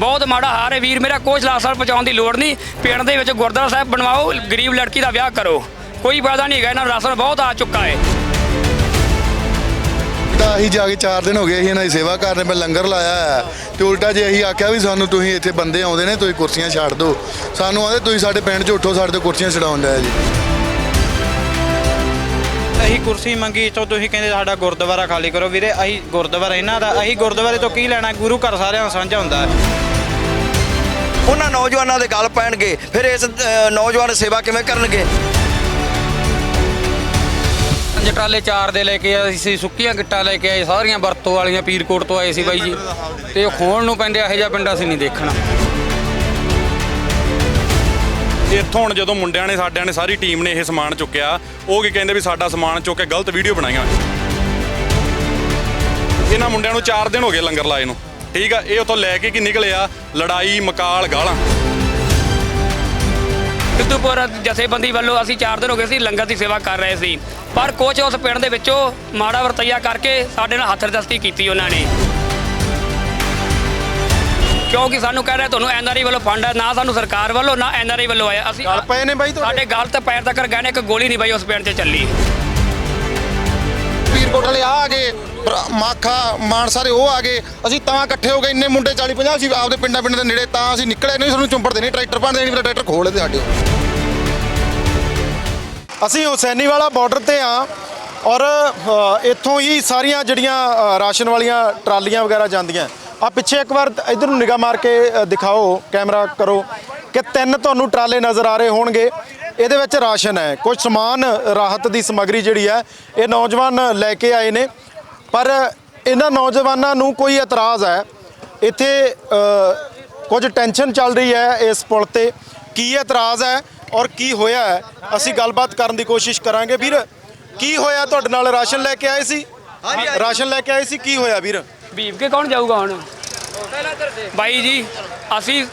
ਬਹੁਤ ਮਾੜਾ ਹਾਰ ਹੈ ਵੀਰ ਮੇਰਾ ਕੋਈ ਲਾਸਾਲ ਪਹੁੰਚਾਉਣ ਦੀ ਲੋੜ ਨਹੀਂ। ਪਿੰਡ ਦੇ ਵਿੱਚ ਗੁਰਦੁਆਰਾ ਸਾਹਿਬ ਬਣਵਾਓ ਗਰੀਬ ਲੜਕੀ ਦਾ ਵਿਆਹ ਕਰੋ। ਕੋਈ ਫਾਇਦਾ ਨਹੀਂ ਹੈਗਾ ਇਹਨਾਂ ਨੂੰ ਰਾਸ਼ਨ ਬਹੁਤ ਆ ਚੁੱਕਾ ਹੈ। ਤਾਂ ਅਸੀਂ ਜਾ ਕੇ 4 ਦਿਨ ਹੋ ਗਏ ਅਸੀਂ ਇਹਨਾਂ ਦੀ ਸੇਵਾ ਕਰਨੇ ਮੈਂ ਲੰਗਰ ਲਾਇਆ ਹੈ ਤੇ ਉਲਟਾ ਜੇ ਅਸੀਂ ਆਖਿਆ ਵੀ ਸਾਨੂੰ ਤੁਸੀਂ ਇੱਥੇ ਬੰਦੇ ਆਉਂਦੇ ਨੇ ਤੁਸੀਂ ਕੁਰਸੀਆਂ ਛੱਡ ਦਿਓ। ਸਾਨੂੰ ਆਂਦੇ ਤੁਸੀਂ ਸਾਡੇ ਪਿੰਡ 'ਚ ਉੱਠੋ ਸਾਡੇ ਤੋਂ ਕੁਰਸੀਆਂ ਛਡਾਉਣ ਡਿਆ ਜੀ। ਅਸੀਂ ਕੁਰਸੀ ਮੰਗੀ ਤੋਂ ਤੁਸੀਂ ਕਹਿੰਦੇ ਸਾਡਾ ਗੁਰਦੁਆਰਾ ਖਾਲੀ ਕਰੋ। ਵੀਰੇ ਅਸੀਂ ਗੁਰਦੁਆਰਾ ਇਹਨਾਂ ਦਾ ਅਸੀਂ ਗੁਰਦੁਆਰੇ ਤੋਂ ਕੀ ਲੈਣਾ? ਗੁਰੂ ਘਰ ਸਾਰਿਆਂ ਦਾ ਸਾਂਝਾ ਹੁੰਦਾ ਹੈ। ਉਹਨਾਂ ਨੌਜਵਾਨਾਂ ਦੇ ਗੱਲ ਪੈਣਗੇ। ਫਿਰ ਇਸ ਨੌਜਵਾਨ ਸੇਵਾ ਕਿਵੇਂ ਕਰਨਗੇ? ਪੰਜ ਟਰਾਲੇ ਚਾਰ ਦੇ ਲੈ ਕੇ ਆਏ ਸੀ ਸੁੱਕੀਆਂ ਗਿੱਟਾਂ ਲੈ ਕੇ ਆਏ ਸਾਰੀਆਂ ਵਰਤੋਂ ਵਾਲੀਆਂ ਪੀਰਕੋਟ ਤੋਂ ਆਏ ਸੀ ਬਾਈ ਜੀ। ਤੇ ਉਹ ਖੋਣ ਨੂੰ ਪੈਂਦੇ ਇਹੋ ਜਿਹਾ ਪਿੰਡ ਅਸੀਂ ਨਹੀਂ ਦੇਖਣਾ। ਇੱਥੋਂ ਹੁਣ ਜਦੋਂ ਮੁੰਡਿਆਂ ਨੇ ਸਾਡਿਆਂ ਨੇ ਸਾਰੀ ਟੀਮ ਨੇ ਇਹ ਸਮਾਨ ਚੁੱਕਿਆ ਉਹ ਕੀ ਕਹਿੰਦੇ ਵੀ ਸਾਡਾ ਸਮਾਨ ਚੁੱਕ ਕੇ ਗਲਤ ਵੀਡੀਓ ਬਣਾਈਆਂ। ਇਹਨਾਂ ਮੁੰਡਿਆਂ ਨੂੰ 4 ਦਿਨ ਹੋ ਗਏ ਲੰਗਰ ਲਾਏ ਨੂੰ। ਠੀਕ ਆ ਇਹ ਉਤੋਂ ਲੈ ਕੇ ਕੀ ਨਿਕਲਿਆ ਲੜਾਈ ਮਕਾਲ ਗਾਲਾਂ। ਸਿੱਧੂਪੁਰ ਜਥੇਬੰਦੀ ਵੱਲੋਂ ਅਸੀਂ 4 ਦਿਨ ਹੋ ਗਏ ਸੀ ਲੰਗਰ ਦੀ ਸੇਵਾ ਕਰ ਰਹੇ ਸੀ। ਪਰ ਕੁਝ ਉਸ ਪਿੰਡ ਦੇ ਵਿੱਚੋਂ ਮਾੜਾ ਵਰਤਈਆ ਕਰਕੇ ਸਾਡੇ ਨਾਲ ਹੱਥਰਦਸਤੀ ਕੀਤੀ ਉਹਨਾਂ ਨੇ। ਕਿਉਂਕਿ ਸਾਨੂੰ ਕਹਿ ਰਹੇ ਤੁਹਾਨੂੰ ਐਨਆਰਆਈ ਵੱਲੋਂ ਫੰਡ ਹੈ ਨਾ ਸਾਨੂੰ ਸਰਕਾਰ ਵੱਲੋਂ ਨਾ ਐਨਆਰਆਈ ਵੱਲੋਂ ਆਇਆ। ਅਸੀਂ ਗੱਲ ਪਏ ਨੇ ਬਾਈ ਤੁਹਾਡੇ? ਸਾਡੇ ਗਲ ਤੇ ਪੈਰ ਤੱਕ ਗਏ ਨੇ ਇੱਕ ਗੋਲੀ ਨਹੀਂ ਬਾਈ ਉਸ ਪਿੰਡ 'ਚ ਚੱਲੀ। ਪੀਰਕੋਟ ਵਾਲੇ ਆ ਆ ਗਏ ਪ੍ਰ- ਮਾਖਾ ਮਾਨਸਾਰੇ ਉਹ ਆ ਗਏ। ਅਸੀਂ ਤਾਂ ਇਕੱਠੇ ਹੋ ਗਏ, ਇੰਨੇ ਮੁੰਡੇ 40 50 ਅਸੀਂ ਆਪਦੇ ਪਿੰਡਾਂ ਪਿੰਡਾਂ ਦੇ ਨੇੜੇ ਤਾਂ ਅਸੀਂ ਨਿਕਲੇ ਨਹੀਂ, ਸਾਨੂੰ ਚੁੰਪੜ ਨਹੀਂ ਟਰੈਕਟਰ ਪਾਣ ਦੇਣੀ, ਫਿਰ ਟਰੈਕਟਰ ਖੋਲ ਦੇ ਸਾਡੇ ਅਸੀਂ ਹੁਸੈਨੀ ਵਾਲਾ ਬਾਰਡਰ ਤੇ ਆ ਔਰ ਇੱਥੋਂ ਹੀ ਸਾਰੀਆਂ ਜਿਹੜੀਆਂ ਰਾਸ਼ਨ ਵਾਲੀਆਂ ਟਰਾਲੀਆਂ ਵਗੈਰਾ ਜਾਂਦੀਆਂ। ਆ ਪਿੱਛੇ ਇੱਕ ਵਾਰ ਇਧਰ ਨੂੰ ਨਿਗਾਹ ਮਾਰ ਕੇ ਦਿਖਾਓ, ਕੈਮਰਾ ਕਰੋ ਕਿ ਤਿੰਨ ਤੁਹਾਨੂੰ ਟਰਾਲੇ ਨਜ਼ਰ ਆ ਰਹੇ ਹੋਣਗੇ। ਇਹਦੇ ਵਿੱਚ ਰਾਸ਼ਨ ਹੈ ਕੁਝ ਸਮਾਨ, ਰਾਹਤ ਦੀ ਸਮੱਗਰੀ ਜਿਹੜੀ ਹੈ, ਇਹ ਨੌਜਵਾਨ ਲੈ ਕੇ ਆਏ ਨੇ। ਪਰ ਇਹਨਾਂ ਨੌਜਵਾਨਾਂ ਨੂੰ ਕੋਈ ਇਤਰਾਜ਼ ਹੈ। ਇੱਥੇ ਅ, ਕੁਝ ਟੈਨਸ਼ਨ ਚੱਲ ਰਹੀ ਹੈ ਇਸ ਪੁਲ ਤੇ। ਕੀ ਇਤਰਾਜ਼ ਹੈ ਔਰ ਕੀ ਹੋਇਆ ਹੈ ਅਸੀਂ ਗੱਲਬਾਤ ਕਰਨ ਦੀ ਕੋਸ਼ਿਸ਼ ਕਰਾਂਗੇ। ਵੀਰ ਕੀ ਹੋਇਆ ਤੁਹਾਡੇ ਨਾਲ? ਰਾਸ਼ਨ ਲੈ ਕੇ ਆਏ ਸੀ? ਰਾਸ਼ਨ ਲੈ ਕੇ ਆਏ ਸੀ? ਕੀ ਹੋਇਆ ਵੀਰ? ਬੀਬ ਕੇ ਕੌਣ ਜਾਊਗਾ ਹੁਣ? ਬਾਈ ਜੀ ਅਸੀਂ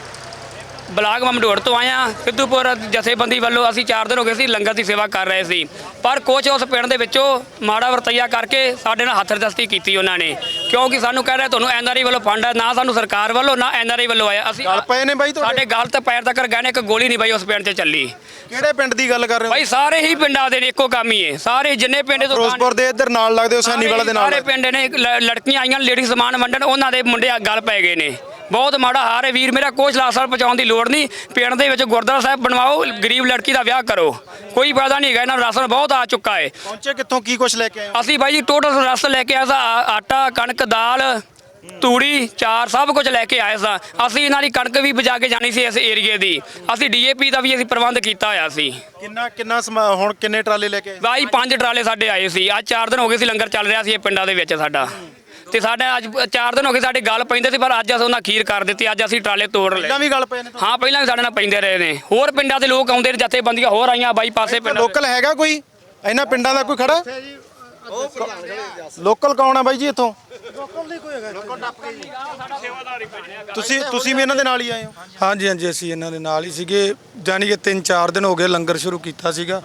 ਬਲਾਕ ਮਮਡੋੜ ਤੋਂ ਆਏ ਹਾਂ। ਸਿੱਧੂਪੁਰ ਜਥੇਬੰਦੀ ਵੱਲੋਂ ਅਸੀਂ 4 ਦਿਨ ਹੋ ਗਏ ਸੀ ਲੰਗਰ ਦੀ ਸੇਵਾ ਕਰ ਰਹੇ ਸੀ। ਪਰ ਕੁਝ ਉਸ ਪਿੰਡ ਦੇ ਵਿੱਚੋਂ ਮਾੜਾ ਵਰਤਈਆ ਕਰਕੇ ਸਾਡੇ ਨਾਲ ਹੱਥਰਦਸਤੀ ਕੀਤੀ ਉਹਨਾਂ ਨੇ। ਕਿਉਂਕਿ ਸਾਨੂੰ ਕਹਿ ਰਹੇ ਤੁਹਾਨੂੰ ਐਨਆਰਆਈ ਵੱਲੋਂ ਫੰਡ ਹੈ ਨਾ ਸਾਨੂੰ ਸਰਕਾਰ ਵੱਲੋਂ ਨਾ ਐਨਆਰਆਈ ਵੱਲੋਂ ਆਇਆ। ਅਸੀਂ ਗੱਲ ਪਏ ਨੇ ਬਾਈ ਤੁਹਾਡੇ? ਸਾਡੇ ਗਲ ਤੇ ਪੈਰ ਤੱਕ ਗਏ ਨੇ ਇੱਕ ਗੋਲੀ ਨਹੀਂ ਬਾਈ ਉਸ ਪਿੰਡ 'ਚ ਚੱਲੀ। ਕਿਹੜੇ ਪਿੰਡ ਦੀ ਗੱਲ ਕਰ ਰਹੇ ਹੋ ਬਾਈ ਸਾਰੇ ਹੀ ਪਿੰਡਾਂ ਦੇ ਨੇ ਇੱਕੋ ਕੰਮ ਹੀ ਹੈ। ਸਾਰੇ ਜਿੰਨੇ ਪਿੰਡ ਤੋਂ ਫਿਰੋਜ਼ਪੁਰ ਦੇ ਇੱਧਰ ਨਾਲ ਲੱਗਦੇ ਹੁਸੈਨੀ ਵਾਲਾ ਦੇ ਨਾਲ ਸਾਰੇ ਪਿੰਡ ਨੇ ਲ- ਲੜਕੀਆਂ ਆਈਆਂ ਲੇਡੀ ਸਮਾਨ ਵੰਡਣ ਉਹਨਾਂ ਦੇ ਮੁੰਡੇ ਆ ਗੱਲ ਪੈ ਗਏ ਨੇ। ਬਹੁਤ ਮਾੜਾ ਹਾਰ ਹੈ ਵੀਰ ਮੇਰਾ ਕੋਈ ਲਾਸਾਲ ਪਹੁੰਚਾਉਣ ਦੀ ਲੋੜ ਨਹੀਂ। ਪਿੰਡ ਦੇ ਵਿੱਚ ਗੁਰਦੁਆਰਾ ਸਾਹਿਬ ਬਣਵਾਓ ਗਰੀਬ ਲੜਕੀ ਦਾ ਵਿਆਹ ਕਰੋ। ਕੋਈ ਫਾਇਦਾ ਨਹੀਂ ਹੈਗਾ ਇਹਨਾਂ ਰਾਸ਼ਨ ਬਹੁਤ ਆ ਚੁੱਕਾ ਹੈ। ਪਹੁੰਚੇ ਕਿੱਥੋਂ ਕੀ ਕੁਝ ਲੈ ਕੇ ਆਏ ਹੋ? ਅਸੀਂ ਬਾਈ ਜੀ ਟੋਟਲ ਰਸ ਲੈ ਕੇ ਆਏ ਸਾਂ ਆ- ਆਟਾ ਕਣਕ ਦਾਲ ਤੂੜੀ ਚਾਰ ਸਭ ਕੁਝ ਲੈ ਕੇ ਆਏ ਸਾਂ। ਅਸੀਂ ਇਹਨਾਂ ਦੀ ਕਣਕ ਵੀ ਬਜਾ ਕੇ ਜਾਣੀ ਸੀ ਇਸ ਏਰੀਏ ਦੀ। ਅਸੀਂ ਡੀਏਪੀ ਦਾ ਵੀ ਅਸੀਂ ਪ੍ਰਬੰਧ ਕੀਤਾ ਹੋਇਆ ਸੀ। ਕਿੰਨਾ ਕਿੰਨਾ ਸਮਾ- ਹੁਣ ਕਿੰਨੇ ਟਰਾਲੇ ਲੈ ਕੇ ਆਏ? ਬਾਈ ਪੰਜ ਟਰਾਲੇ ਸਾਡੇ ਆਏ ਸੀ। ਅੱਜ 4 ਦਿਨ ਹੋ ਗਏ ਸੀ ਲੰਗਰ ਚੱਲ ਰਿਹਾ ਸੀ ਇਹ ਪਿੰਡਾਂ ਦੇ ਵਿੱਚ ਸਾਡਾ। ਤੇ ਸਾਡਾ ਅੱਜ 4 ਦਿਨ ਹੋ ਗਏ ਸਾਡੇ ਗੱਲ ਪੈਂਦੇ ਸੀ ਪਰ ਅੱਜ ਅਸੀਂ ਉਹਨਾਂ ਖੀਰ ਕਰ ਦਿੱਤੀ ਅੱਜ ਅਸੀਂ ਟਰਾਲੇ ਤੋੜ ਲਏ। ਪਹਿਲਾਂ ਵੀ ਗੱਲ ਪਏ ਨੇ? ਹਾਂ ਪਹਿਲਾਂ ਵੀ ਸਾਡੇ ਨਾਲ ਪੈਂਦੇ ਰਹੇ ਨੇ। ਹੋਰ ਪਿੰਡਾਂ ਦੇ ਲੋਕ ਆਉਂਦੇ ਨੇ ਜਥੇਬੰਦੀਆਂ ਹੋਰ ਆਈਆਂ ਬਾਈ ਪਾਸੇ ਪਿੰਡਾਂ ਦੇ। ਲੋਕਲ ਹੈਗਾ ਕੋਈ? ਇਹਨਾਂ ਪਿੰਡਾਂ ਦਾ ਕੋਈ ਖੜਾ? ਲੋਕਲ ਕੌਣ ਆ ਬਾਈ ਜੀ ਇੱਥੋਂ? ਤੁਸੀਂ ਤੁਸੀਂ ਵੀ ਇਹਨਾਂ ਦੇ ਨਾਲ ਹੀ ਆਏ ਹੋ? ਹਾਂਜੀ ਹਾਂਜੀ ਅਸੀਂ ਇਹਨਾਂ ਦੇ ਨਾਲ ਹੀ ਸੀਗੇ। ਜਾਨੀ ਕਿ 3-4 ਦਿਨ ਹੋ ਗਏ ਲੰਗਰ ਸ਼ੁਰੂ ਕੀਤਾ ਸੀਗਾ।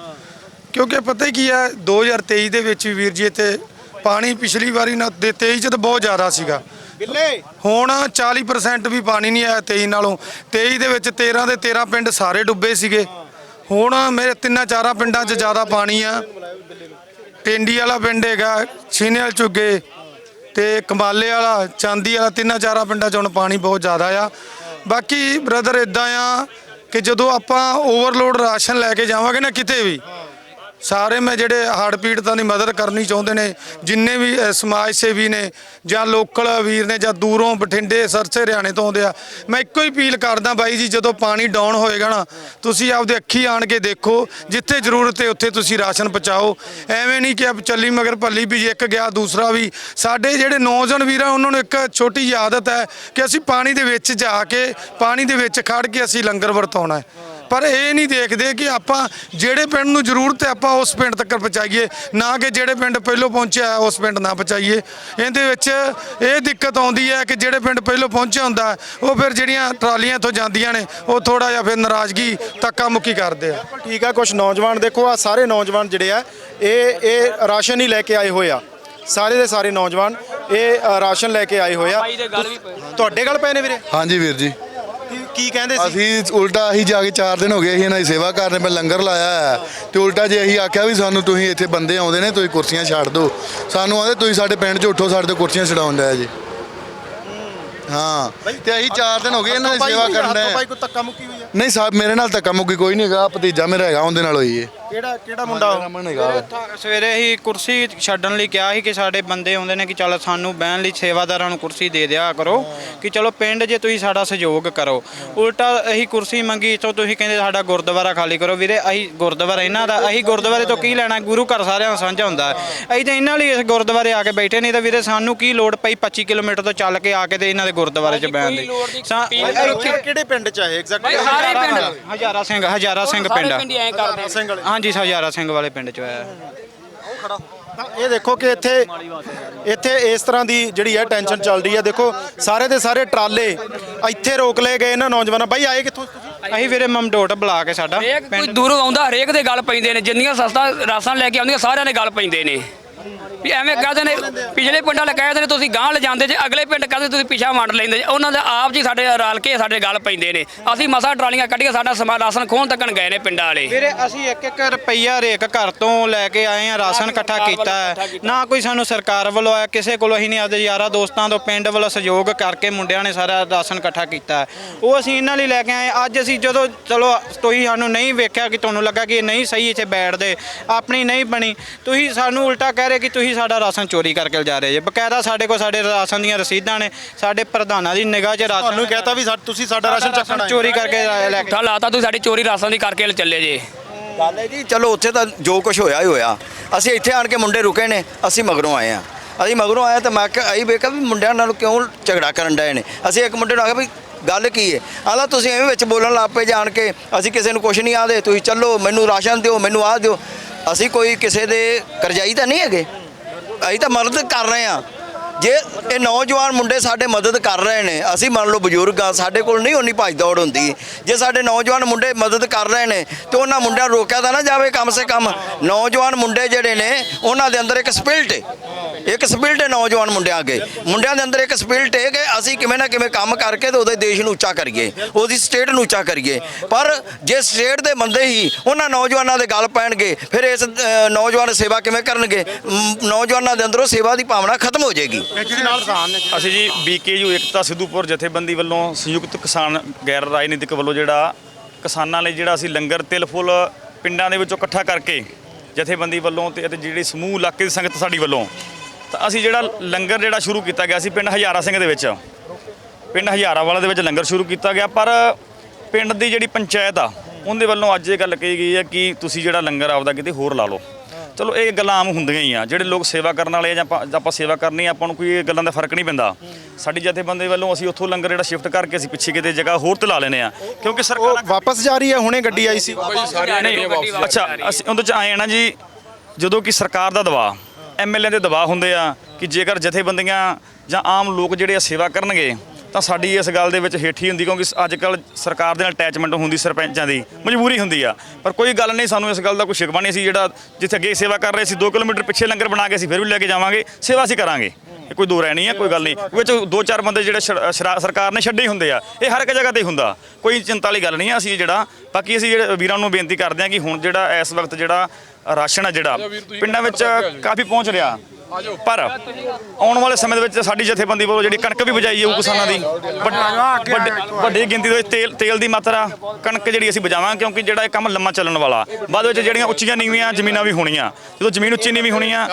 ਕਿਉਂਕਿ ਪਤਾ ਹੀ ਕੀ ਹੈ 2023 ਦੇ ਵਿੱਚ ਵੀ ਵੀਰ ਜੀ ਇੱਥੇ ਪਾਣੀ ਪਿਛਲੀ ਵਾਰੀ ਨਾ ਦੇ 23 ਚ ਤਾਂ ਬਹੁਤ ਜ਼ਿਆਦਾ ਸੀਗਾ। ਬਿੱਲੇ! ਹੁਣ 40% ਵੀ ਪਾਣੀ ਨਹੀਂ ਆਇਆ 23 ਨਾਲੋਂ। 23 ਦੇ ਵਿੱਚ 13 ਦੇ 13 ਪਿੰਡ ਸਾਰੇ ਡੁੱਬੇ ਸੀਗੇ। ਹੁਣ ਮੇਰੇ ਤਿੰਨਾਂ ਚਾਰਾਂ ਪਿੰਡਾਂ 'ਚ ਜ਼ਿਆਦਾ ਪਾਣੀ ਆ। ਟਿੰਡੀ ਵਾਲਾ ਪਿੰਡ ਹੈਗਾ ਛੀਨੇ ਵਾਲ ਝੁੱਗੇ ਤੇ ਕਮਾਲੇ ਵਾਲਾ ਚਾਂਦੀ ਵਾਲਾ ਤਿੰਨਾਂ ਚਾਰਾਂ ਪਿੰਡਾਂ 'ਚ ਹੁਣ ਪਾਣੀ ਬਹੁਤ ਜ਼ਿਆਦਾ ਆ। ਬਾਕੀ ਬ੍ਰਦਰ ਇਦਾਂ ਆ ਕਿ ਜਦੋਂ ਆਪਾਂ ਓਵਰਲੋਡ ਰਾਸ਼ਨ ਲੈ ਕੇ ਜਾਵਾਂਗੇ ਨਾ ਕਿਤੇ ਵੀ ਸਾਰੇ ਮੈਂ ਜਿਹੜੇ ਹੜ੍ਹ ਪੀੜਤਾਂ ਦੀ ਮਦਦ ਕਰਨੀ ਚਾਹੁੰਦੇ ਨੇ ਜਿੰਨੇ ਵੀ ਅ, ਸਮਾਜ ਸੇਵੀ ਨੇ ਜਾਂ ਲੋਕਲ ਵੀਰ ਨੇ ਜਾਂ ਦੂਰੋਂ ਬਠਿੰਡੇ ਸਰਸੇ ਹਰਿਆਣੇ ਤੋਂ ਆਉਂਦੇ ਆ ਮੈਂ ਇੱਕੋ ਹੀ ਅਪੀਲ ਕਰਦਾ ਬਾਈ ਜੀ ਜਦੋਂ ਪਾਣੀ ਡਾਊਨ ਹੋਏਗਾ ਨਾ ਤੁਸੀਂ ਆਪਦੇ ਅੱਖੀ ਆਣ ਕੇ ਦੇਖੋ ਜਿੱਥੇ ਜ਼ਰੂਰਤ ਹੈ ਉੱਥੇ ਤੁਸੀਂ ਰਾਸ਼ਨ ਪਹੁੰਚਾਓ। ਐਵੇਂ ਨਹੀਂ ਕਿ ਆਪ ਚੱਲੀ ਮਗਰ ਭੱਲੀ ਵੀ ਇੱਕ ਗਿਆ ਦੂਸਰਾ ਵੀ। ਸਾਡੇ ਜਿਹੜੇ ਨੌਜਵਾਨ ਵੀਰ ਆ ਉਹਨਾਂ ਨੂੰ ਇੱਕ ਛੋਟੀ ਜਿਹੀ ਆਦਤ ਹੈ ਕਿ ਅਸੀਂ ਪਾਣੀ ਦੇ ਵਿੱਚ ਜਾ ਕੇ ਪਾਣੀ ਦੇ ਵਿੱਚ ਖੜ ਕੇ ਅਸੀਂ ਲੰਗਰ ਵਰਤਾਉਣਾ ਹੈ। ਪਰ ਇਹ ਨਹੀਂ ਦੇਖਦੇ ਕਿ ਆਪਾਂ ਜਿਹੜੇ ਪਿੰਡ ਨੂੰ ਜ਼ਰੂਰਤ ਹੈ ਆਪਾਂ ਉਸ ਪਿੰਡ ਤੱਕ ਪਹੁੰਚਾਈਏ ਨਾ ਕਿ ਜਿਹੜੇ ਪਿੰਡ ਪਹਿਲੋਂ ਪਹੁੰਚਿਆ ਉਸ ਪਿੰਡ ਨਾ ਪਹੁੰਚਾਈਏ। ਇਹਦੇ ਵਿੱਚ ਇਹ ਦਿੱਕਤ ਆਉਂਦੀ ਹੈ ਕਿ ਜਿਹੜੇ ਪਿੰਡ ਪਹਿਲੋਂ ਪਹੁੰਚਿਆ ਹੁੰਦਾ ਉਹ ਫਿਰ ਜਿਹੜੀਆਂ ਟਰਾਲੀਆਂ ਇੱਥੋਂ ਜਾਂਦੀਆਂ ਨੇ ਉਹ ਥੋੜਾ ਜਿਹਾ ਫਿਰ ਨਾਰਾਜ਼ਗੀ ਧੱਕਾ ਮੁੱਕੀ ਕਰਦੇ ਆ। ਠੀਕ ਆ ਕੁਝ ਨੌਜਵਾਨ ਦੇਖੋ ਆ ਸਾਰੇ ਨੌਜਵਾਨ ਜਿਹੜੇ ਆ ਇਹ ਇਹ ਰਾਸ਼ਨ ਹੀ ਲੈ ਕੇ ਆਏ ਹੋਏ ਆ। ਸਾਰੇ ਦੇ ਸਾਰੇ ਨੌਜਵਾਨ ਇਹ ਰਾਸ਼ਨ ਲੈ ਕੇ ਆਏ ਹੋਏ ਆ। ਤੁਹਾਡੇ ਗੱਲ ਪਏ ਨੇ ਵੀਰੇ? ਹਾਂਜੀ ਵੀਰ ਜੀ। ਕੀ- ਕਹਿੰਦੇ ਸੀ? ਅਸੀਂ ਉਲਟਾ ਅਸੀਂ ਜਾ ਕੇ 4 ਦਿਨ ਹੋ ਗਏ ਅਸੀਂ ਇਹਨਾਂ ਦੀ ਸੇਵਾ ਕਰਨੇ ਮੈਂ ਲੰਗਰ ਲਾਇਆ ਹੈ। ਤੇ ਉਲਟਾ ਜੇ ਅਸੀਂ ਆਖਿਆ ਵੀ ਸਾਨੂੰ ਤੁਸੀਂ ਇੱਥੇ ਬੰਦੇ ਆਉਂਦੇ ਨੇ ਤੁਸੀਂ ਕੁਰਸੀਆਂ ਛੱਡ ਦਿਓ। ਸਾਨੂੰ ਆਂਦੇ ਤੁਸੀਂ ਸਾਡੇ ਪਿੰਡ 'ਚ ਉੱਠੋ ਸਾਡੇ ਤੋਂ ਕੁਰਸੀਆਂ ਛਡਾਉਣ ਡਿਆ ਜੀ। ਹਾਂ। ਤੇ ਅਸੀਂ 4 ਦਿਨ ਹੋ ਗਏ ਇਹਨਾਂ ਦੀ ਸੇਵਾ ਕਰਨ ਭਾਈ ਦੇ ਕੋਈ ਧੱਕਾ ਮੁੱਕੀ ਹੋਈ ਆ? ਨਹੀਂ ਸਾਹਿਬ ਮੇਰੇ ਨਾਲ ਧੱਕਾ ਮੁੱਕੀ ਕੋਈ ਨਹੀਂ ਹੈਗਾ ਭਤੀਜਾ ਮੇਰਾ ਹੈਗਾ ਉਹਦੇ ਨਾਲ ਹੋਈ ਹੈ ਕਿਹੜਾ ਕਿਹੜਾ ਮੁੰਡਾ ਉਹ? ਰਮਨ ਹੈਗਾ ਥਾ- ਸਵੇਰੇ ਹੀ ਕੁਰਸੀ ਛੱਡਣ ਲਈ ਕਿਹਾ ਸੀ ਕਿ ਸਾਡੇ ਬੰਦੇ ਆਉਂਦੇ ਨੇ ਕਿ ਚੱਲ ਸਾਨੂੰ ਬਹਿਣ ਲਈ ਸੇਵਾਦਾਰਾਂ ਨੂੰ ਕੁਰਸੀ ਦੇ ਦਿਆ ਕਰੋ ਕਿ ਚਲੋ ਪਿੰਡ ਜੇ ਤੁਸੀਂ ਸਾਡਾ ਸਹਿਯੋਗ ਕਰੋ। ਉਲਟਾ ਅਸੀਂ ਕੁਰਸੀ ਮੰਗੀ ਤੋਂ ਤੁਸੀਂ ਕਹਿੰਦੇ ਸਾਡਾ ਗੁਰਦੁਆਰਾ ਖਾਲੀ ਕਰੋ। ਵੀਰੇ ਅਸੀਂ ਗੁਰਦੁਆਰਾ ਇਹਨਾਂ ਦਾ ਅਸੀਂ ਗੁਰਦੁਆਰੇ ਤੋਂ ਕੀ ਲੈਣਾ? ਗੁਰੂ ਘਰ ਸਾਰਿਆਂ ਦਾ ਸਾਂਝਾ ਹੁੰਦਾ। ਹੈ। ਅਸੀਂ ਤਾਂ ਇਹਨਾਂ ਲਈ ਇਸ ਗੁਰਦੁਆਰੇ ਆ ਕੇ ਬੈਠੇ ਨਹੀਂ ਤਾਂ ਵੀਰੇ ਸਾਨੂੰ ਕੀ ਲੋੜ ਪਈ 25 ਕਿਲੋਮੀਟਰ ਤੋਂ ਚੱਲ ਕੇ ਆ ਕੇ ਤੇ ਇਹਨਾਂ ਦੇ ਗੁਰਦੁਆਰੇ 'ਚ ਬਹਿਣ ਦੀ? ਸਾ- ਕਿਹੜੇ ਕਿਹੜੇ ਪਿੰਡ ਚ ਆਏ ਐਗਜ਼ੈਕਟ ਸਾਰੇ ਪਿੰਡ? ਹਜ਼ਾਰਾ ਸਿੰਘ ਹਜ਼ਾਰਾ ਸਿੰਘ ਪਿੰਡ ਪਿੰਡ ਐਂ ਕਰਦੇ ਸਿੰਘ ਵਾਲੇ। ਹਾਂਜੀ ਹਜ਼ਾਰਾ ਸਿੰਘ ਵਾਲੇ ਪਿੰਡ 'ਚ ਆਇਆ। ਤਾਂ ਇਹ ਦੇਖੋ ਕਿ ਇੱਥੇ ਇੱਥੇ ਇਸ ਤਰ੍ਹਾਂ ਦੀ ਜਿਹੜੀ ਹੈ ਟੈਨਸ਼ਨ ਚੱਲ ਰਹੀ ਹੈ। ਦੇਖੋ ਸਾਰੇ ਦੇ ਸਾਰੇ ਟਰਾਲੇ ਇੱਥੇ ਰੋਕ ਲਏ ਗਏ ਇਹਨਾਂ ਨੌਜਵਾਨਾਂ। ਬਾਈ ਆਏ ਕਿੱਥੋਂ ਤੁਸੀਂ? ਅਸੀਂ ਵੀਰੇ ਮਮਡੋਟ ਬੁਲਾ ਕੇ ਸਾਡਾ ਹਰੇਕ ਕੋਈ ਦੂਰੋਂ ਆਉਂਦਾ ਹਰੇਕ ਦੇ ਗੱਲ ਪੈਂਦੇ ਨੇ। ਜਿੰਨੀਆਂ ਸਸਤਾ ਰਾਸਾਂ ਲੈ ਕੇ ਆਉਂਦੀਆਂ ਸਾਰਿਆਂ ਦੇ ਗੱਲ ਪੈਂਦੇ ਨੇ। ਵੀ ਐਵੇਂ ਕਹਿੰਦੇ ਨੇ ਪਿਛਲੇ ਪਿੰਡਾਂ ਵਾਲੇ ਕਹਿੰਦੇ ਨੇ ਤੁਸੀਂ ਗਾਂਹ ਲੈ ਜਾਂਦੇ ਜੇ ਅਗਲੇ ਪਿੰਡ ਕਹਿੰਦੇ ਤੁਸੀਂ ਪਿਛਾ ਵੰਡ ਲੈਂਦੇ ਜੇ। ਉਹਨਾਂ ਦੇ ਆਪ ਜੀ ਸਾਡੇ ਰਲ ਕੇ ਸਾਡੇ ਗੱਲ ਪੈਂਦੇ ਨੇ। ਅਸੀਂ ਮਸਾ ਟਰਾਲੀਆਂ ਕੱਢ ਕੇ ਸਾਡਾ ਸਮਾਨ ਰਾਸ਼ਨ ਖੋਹਣ ਤੱਕਣ ਗਏ ਨੇ ਪਿੰਡਾਂ ਵਾਲੇ। ਵੀਰੇ ਅਸੀਂ ਇੱਕ ਇੱਕ ਰੁਪਈਆ ਹਰੇਕ ਘਰ ਤੋਂ ਲੈ ਕੇ ਆਏ ਆ ਰਾਸ਼ਨ ਇਕੱਠਾ ਕੀਤਾ ਹੈ। ਨਾ ਕੋਈ ਸਾਨੂੰ ਸਰਕਾਰ ਵੱਲੋਂ ਆਇਆ ਕਿਸੇ ਕੋਲੋਂ ਅਸੀਂ ਨਹੀਂ ਆਪਦੇ ਯਾਰਾਂ ਦੋਸਤਾਂ ਤੋਂ ਪਿੰਡ ਵੱਲੋਂ ਸਹਿਯੋਗ ਕਰਕੇ ਮੁੰਡਿਆਂ ਨੇ ਸਾਰਾ ਰਾਸ਼ਨ ਇਕੱਠਾ ਕੀਤਾ ਹੈ। ਉਹ ਅਸੀਂ ਇਹਨਾਂ ਲਈ ਲੈ ਕੇ ਆਏ ਅੱਜ ਅਸੀਂ ਜਦੋਂ ਚਲੋ ਤੁਸੀਂ ਸਾਨੂੰ ਨਹੀਂ ਵੇਖਿਆ ਕਿ ਤੁਹਾਨੂੰ ਲੱਗਾ ਕਿ ਇਹ ਨਹੀਂ ਸਹੀ ਇੱਥੇ ਬੈਠਦੇ ਆਪਣੀ ਨਹੀਂ ਬਣੀ ਤੁਸੀਂ ਸਾਨੂੰ ਉਲਟਾ ਕਹਿ ਰਹੇ ਕਿ ਤੁਸੀਂ ਸਾਡਾ ਰਾਸ਼ਨ ਚੋਰੀ ਕਰਕੇ ਜਾ ਰਹੇ ਜੇ। ਬਕਾਇਦਾ ਸਾਡੇ ਕੋਲ ਸਾਡੇ ਰਾਸ਼ਨ ਦੀਆਂ ਰਸੀਦਾਂ ਨੇ ਸਾਡੇ ਪ੍ਰਧਾਨਾਂ ਦੀ ਨਿਗਾਹ 'ਚ ਰਾਸ਼ਨ ਤੁਹਾਨੂੰ ਕਹਤਾ ਵੀ ਤੁਸੀਂ ਸਾਡਾ ਰਾਸ਼ਨ ਚੱਕਣਾ। ਚੋਰੀ ਕਰਕੇ ਲੈ ਕੇ ਤਾਂ ਲਾਤਾ ਤੁਸੀਂ ਸਾਡੀ ਚੋਰੀ ਰਾਸ਼ਨ ਦੀ ਕਰਕੇ ਚੱਲੇ ਜੇ। ਗੱਲ ਹੈ ਜੀ ਚਲੋ ਉੱਥੇ ਤਾਂ ਜੋ ਕੁਝ ਹੋਇਆ ਹੀ ਹੋਇਆ। ਅਸੀਂ ਇੱਥੇ ਆਣ ਕੇ ਮੁੰਡੇ ਰੁਕੇ ਨੇ ਅਸੀਂ ਮਗਰੋਂ ਆਏ ਆ ਅਸੀਂ ਮਗਰੋਂ ਆਏ ਤਾਂ ਮੈਂ ਕਿਹਾ ਅਸੀਂ ਵੇਖਿਆ ਵੀ ਮੁੰਡਿਆਂ ਨਾਲ ਕਿਉਂ ਝਗੜਾ ਕਰਨ ਡਏ ਨੇ। ਅਸੀਂ ਇੱਕ ਮੁੰਡੇ ਨੂੰ ਆਖਿਆ ਵੀ ਗੱਲ ਕੀ ਹੈ ਆਲਾ ਤੁਸੀਂ ਐਵੇਂ ਵਿੱਚ ਬੋਲਣ ਲੱਗ ਪਏ ਜਾਣ ਕੇ, ਅਸੀਂ ਕਿਸੇ ਨੂੰ ਕੁਝ ਨਹੀਂ ਆਦੇ ਤੁਸੀਂ ਚੱਲੋ, ਮੈਨੂੰ ਰਾਸ਼ਨ ਦਿਓ, ਮੈਨੂੰ ਆਹ ਦਿਓ। ਅਸੀਂ ਕੋਈ ਕਿਸੇ ਦੇ ਕਰਜ਼ਾਈ ਤਾਂ ਨਹੀਂ ਹੈਗੇ? ਅਸੀਂ ਤਾਂ ਮਦਦ ਕਰ ਰਹੇ ਆ ਜੇ ਇਹ ਨੌਜਵਾਨ ਮੁੰਡੇ ਸਾਡੇ ਮਦਦ ਕਰ ਰਹੇ ਨੇ, ਅਸੀਂ ਮੰਨ ਲਓ ਬਜ਼ੁਰਗ ਆ ਸਾਡੇ ਕੋਲ ਨਹੀਂ ਉਨੀ ਭੱਜ ਦੌੜ ਹੁੰਦੀ। ਜੇ ਸਾਡੇ ਨੌਜਵਾਨ ਮੁੰਡੇ ਮਦਦ ਕਰ ਰਹੇ ਨੇ, ਤੇ ਉਹਨਾਂ ਮੁੰਡਿਆਂ ਨੂੰ ਰੋਕਿਆ ਤਾਂ ਨਾ ਜਾਵੇ ਕਮ ਸੇ ਕਮ। ਨੌਜਵਾਨ ਮੁੰਡੇ ਜਿਹੜੇ ਨੇ, ਉਹਨਾਂ ਦੇ ਅੰਦਰ ਇੱਕ ਸਪਿਲਟ ਹੈ ਇੱਕ ਸਪਿਲਟ ਹੈ ਨੌਜਵਾਨ ਮੁੰਡਿਆਂ ਅੱਗੇ। ਮੁੰਡਿਆਂ ਦੇ ਅੰਦਰ ਇੱਕ ਸਪਿਲਟ ਹੈ ਕਿ ਅਸੀਂ ਕਿਵੇਂ ਨਾ ਕਿਵੇਂ ਕੰਮ ਕਰਕੇ ਤੇ ਉਹਦੇ ਦੇਸ਼ ਨੂੰ ਉੱਚਾ ਕਰੀਏ, ਉਹਦੀ ਸਟੇਟ ਨੂੰ ਉੱਚਾ ਕਰੀਏ। ਪਰ ਜੇ ਸਟੇਟ ਦੇ ਬੰਦੇ ਹੀ ਉਹਨਾਂ ਨੌਜਵਾਨਾਂ ਦੇ ਗੱਲ ਪੈਣਗੇ, ਫਿਰ ਇਸ ਨੌਜਵਾਨ ਸੇਵਾ ਕਿਵੇਂ ਕਰਨਗੇ? ਨੌਜਵਾਨਾਂ ਦੇ ਅੰਦਰੋਂ ਸੇਵਾ ਦੀ ਭਾਵਨਾ ਖਤਮ ਹੋ ਜਾਏਗੀ। ਅਸੀਂ ਜੀ ਬੀਕੇਯੂ ਏਕਤਾ ਸਿੱਧੂਪੁਰ ਜਥੇਬੰਦੀ ਵੱਲੋਂ ਸੰਯੁਕਤ ਕਿਸਾਨ ਗੈਰ ਰਾਜਨੀਤਿਕ ਵੱਲੋਂ ਜਿਹੜਾ ਕਿਸਾਨਾਂ ਲਈ ਜਿਹੜਾ ਅਸੀਂ ਲੰਗਰ, ਤਿਲ, ਫੁੱਲ ਪਿੰਡਾਂ ਦੇ ਵਿੱਚੋਂ ਇਕੱਠਾ ਕਰਕੇ ਜਥੇਬੰਦੀ ਵੱਲੋਂ ਤੇ ਅਤੇ ਜਿਹੜੀ ਸਮੂਹ ਇਲਾਕੇ ਦੀ ਸੰਗਤ ਸਾਡੀ ਵੱਲੋਂ ਤਾਂ ਅਸੀਂ ਜਿਹੜਾ ਲੰਗਰ ਜਿਹੜਾ ਸ਼ੁਰੂ ਕੀਤਾ ਗਿਆ ਸੀ ਪਿੰਡ ਹਜ਼ਾਰਾ ਸਿੰਘ ਦੇ ਵਿੱਚ। ਪਿੰਡ ਹਜ਼ਾਰਾ ਵਾਲਾ ਦੇ ਵਿੱਚ ਲੰਗਰ ਸ਼ੁਰੂ ਕੀਤਾ ਗਿਆ, ਪਰ ਪਿੰਡ ਦੀ ਜਿਹੜੀ ਪੰਚਾਇਤ ਆ, ਉਹਦੇ ਵੱਲੋਂ ਅੱਜ ਇਹ ਗੱਲ ਕਹੀ ਗਈ ਹੈ ਕਿ ਤੁਸੀਂ ਜਿਹੜਾ ਲੰਗਰ ਆਪਦਾ ਕਿਤੇ ਹੋਰ ਲਾ ਲਓ। ਚਲੋ ਇਹ ਗੱਲਾਂ ਆਮ ਹੁੰਦੀਆਂ ਹੀ ਆ। ਜਿਹੜੇ ਲੋਕ ਸੇਵਾ ਕਰਨ ਵਾਲੇ ਆ ਜਾਂ ਆਪਾਂ ਆਪਾਂ ਸੇਵਾ ਕਰਨੀ ਆ ਆਪਾਂ ਨੂੰ ਕੋਈ ਇਹ ਗੱਲਾਂ ਦਾ ਫ਼ਰਕ ਨਹੀਂ ਪੈਂਦਾ। ਸਾਡੀ ਜਥੇਬੰਦੀ ਵੱਲੋਂ ਅਸੀਂ ਉੱਥੋਂ ਲੰਗਰ ਜਿਹੜਾ ਸ਼ਿਫਟ ਕਰਕੇ ਅਸੀਂ ਪਿੱਛੇ ਕਿਤੇ ਜਗ੍ਹਾ ਹੋਰ ਤੇ ਲਾ ਲੈਨੇ ਆ। ਕਿਉਂਕਿ ਸਰਕਾਰ ਉਹ ਵਾਪਸ ਜਾ ਰਹੀ ਹੈ ਹੁਣੇ ਗੱਡੀ ਆਈ ਸੀ। ਨਹੀਂ ਅੱਛਾ ਅਸੀਂ ਉਹਦੇ ਚ ਆਏ ਆ ਨਾ ਜੀ ਜਦੋਂ ਕਿ ਸਰਕਾਰ ਦਾ ਦਬਾਅ ਐਮਐਲਏ ਦੇ ਦਬਾਅ ਹੁੰਦੇ ਆ ਕਿ ਜੇਕਰ ਜਥੇਬੰਦੀਆਂ ਜਾਂ ਆਮ ਲੋਕ ਜਿਹੜੇ ਆ ਸੇਵਾ ਕਰਨਗੇ ਤਾਂ ਸਾਡੀ ਇਸ ਗੱਲ ਦੇ ਵਿੱਚ ਹੇਠੀ ਹੁੰਦੀ ਕਿਉਂਕਿ ਅੱਜ ਕੱਲ ਸਰਕਾਰ ਦੇ ਨਾਲ ਅਟੈਚਮੈਂਟ ਹੁੰਦੀ ਸਰਪੰਚਾਂ ਦੀ ਮਜਬੂਰੀ ਹੁੰਦੀ ਆ। ਪਰ ਕੋਈ ਗੱਲ ਨਹੀਂ ਸਾਨੂੰ ਇਸ ਗੱਲ ਦਾ ਕੋਈ ਸ਼ਿਕਵਾ ਨਹੀਂ ਸੀ ਜਿਹੜਾ ਜਿੱਥੇ ਅੱਗੇ ਸੇਵਾ ਕਰ ਰਹੇ ਸੀ 2 ਕਿਲੋਮੀਟਰ ਪਿੱਛੇ ਲੰਗਰ ਬਣਾ ਕੇ ਅਸੀਂ ਫਿਰ ਵੀ ਲੈ ਕੇ ਜਾਵਾਂਗੇ ਸੇਵਾ ਅਸੀਂ ਕਰਾਂਗੇ। ਇਹ ਕੋਈ ਦੋ ਰਹਿ ਨਹੀਂ ਹੈ ਕੋਈ ਗੱਲ ਨਹੀਂ। ਵਿੱਚ ਦੋ ਚਾਰ ਬੰਦੇ ਜਿਹੜੇ ਸ਼ਰ- ਸ਼ਰਾ- ਸਰਕਾਰ ਨੇ ਛੱਡੇ ਹੁੰਦੇ ਆ ਇਹ ਹਰ ਇੱਕ ਜਗ੍ਹਾ ਤੇ ਹੁੰਦਾ। ਕੋਈ ਚਿੰਤਾ ਵਾਲੀ ਗੱਲ ਨਹੀਂ ਆ ਅਸੀਂ ਜਿਹੜਾ ਬਾਕੀ ਅਸੀਂ ਜਿਹੜੇ ਵੀਰਾਂ ਨੂੰ ਬੇਨਤੀ ਕਰਦੇ ਹਾਂ ਕਿ ਹੁਣ ਜਿਹੜਾ ਇਸ ਵਕਤ ਜਿਹੜਾ ਰਾਸ਼ਨ ਆ ਜਿਹੜਾ ਪਿੰਡਾਂ ਵਿੱਚ ਕਾਫੀ ਪਹੁੰਚ ਰਿਹਾ। ਪਰ ਆਉਣ ਵਾਲੇ ਸਮੇਂ ਦੇ ਵਿੱਚ ਸਾਡੀ ਜਥੇਬੰਦੀ ਵੱਲੋਂ ਜਿਹੜੀ ਕਣਕ ਵੀ ਬਜਾਈ ਜਾਊ ਕਿਸਾਨਾਂ ਦੀ। ਵੱਡ- ਵੱਡ- ਵੱਡੀ ਗਿਣਤੀ ਦੇ ਵਿੱਚ ਤੇਲ ਤੇਲ ਦੀ ਮਾਤਰਾ ਕਣਕ ਜਿਹੜੀ ਅਸੀਂ ਬਜਾਵਾਂਗੇ ਕਿਉਂਕਿ ਜਿਹੜਾ ਇਹ ਕੰਮ ਲੰਮਾ ਚੱਲਣ ਵਾਲਾ। ਬਾਅਦ ਵਿੱਚ ਜਿਹੜੀਆਂ ਉੱਚੀਆਂ ਨੀਵੀਆਂ ਜ਼ਮੀਨਾਂ ਵੀ ਹੋਣੀਆਂ ਜਦੋਂ ਜ਼ਮੀਨ ਉੱਚੀ ਨੀਵੀਂ ਹੋਣੀ ਆ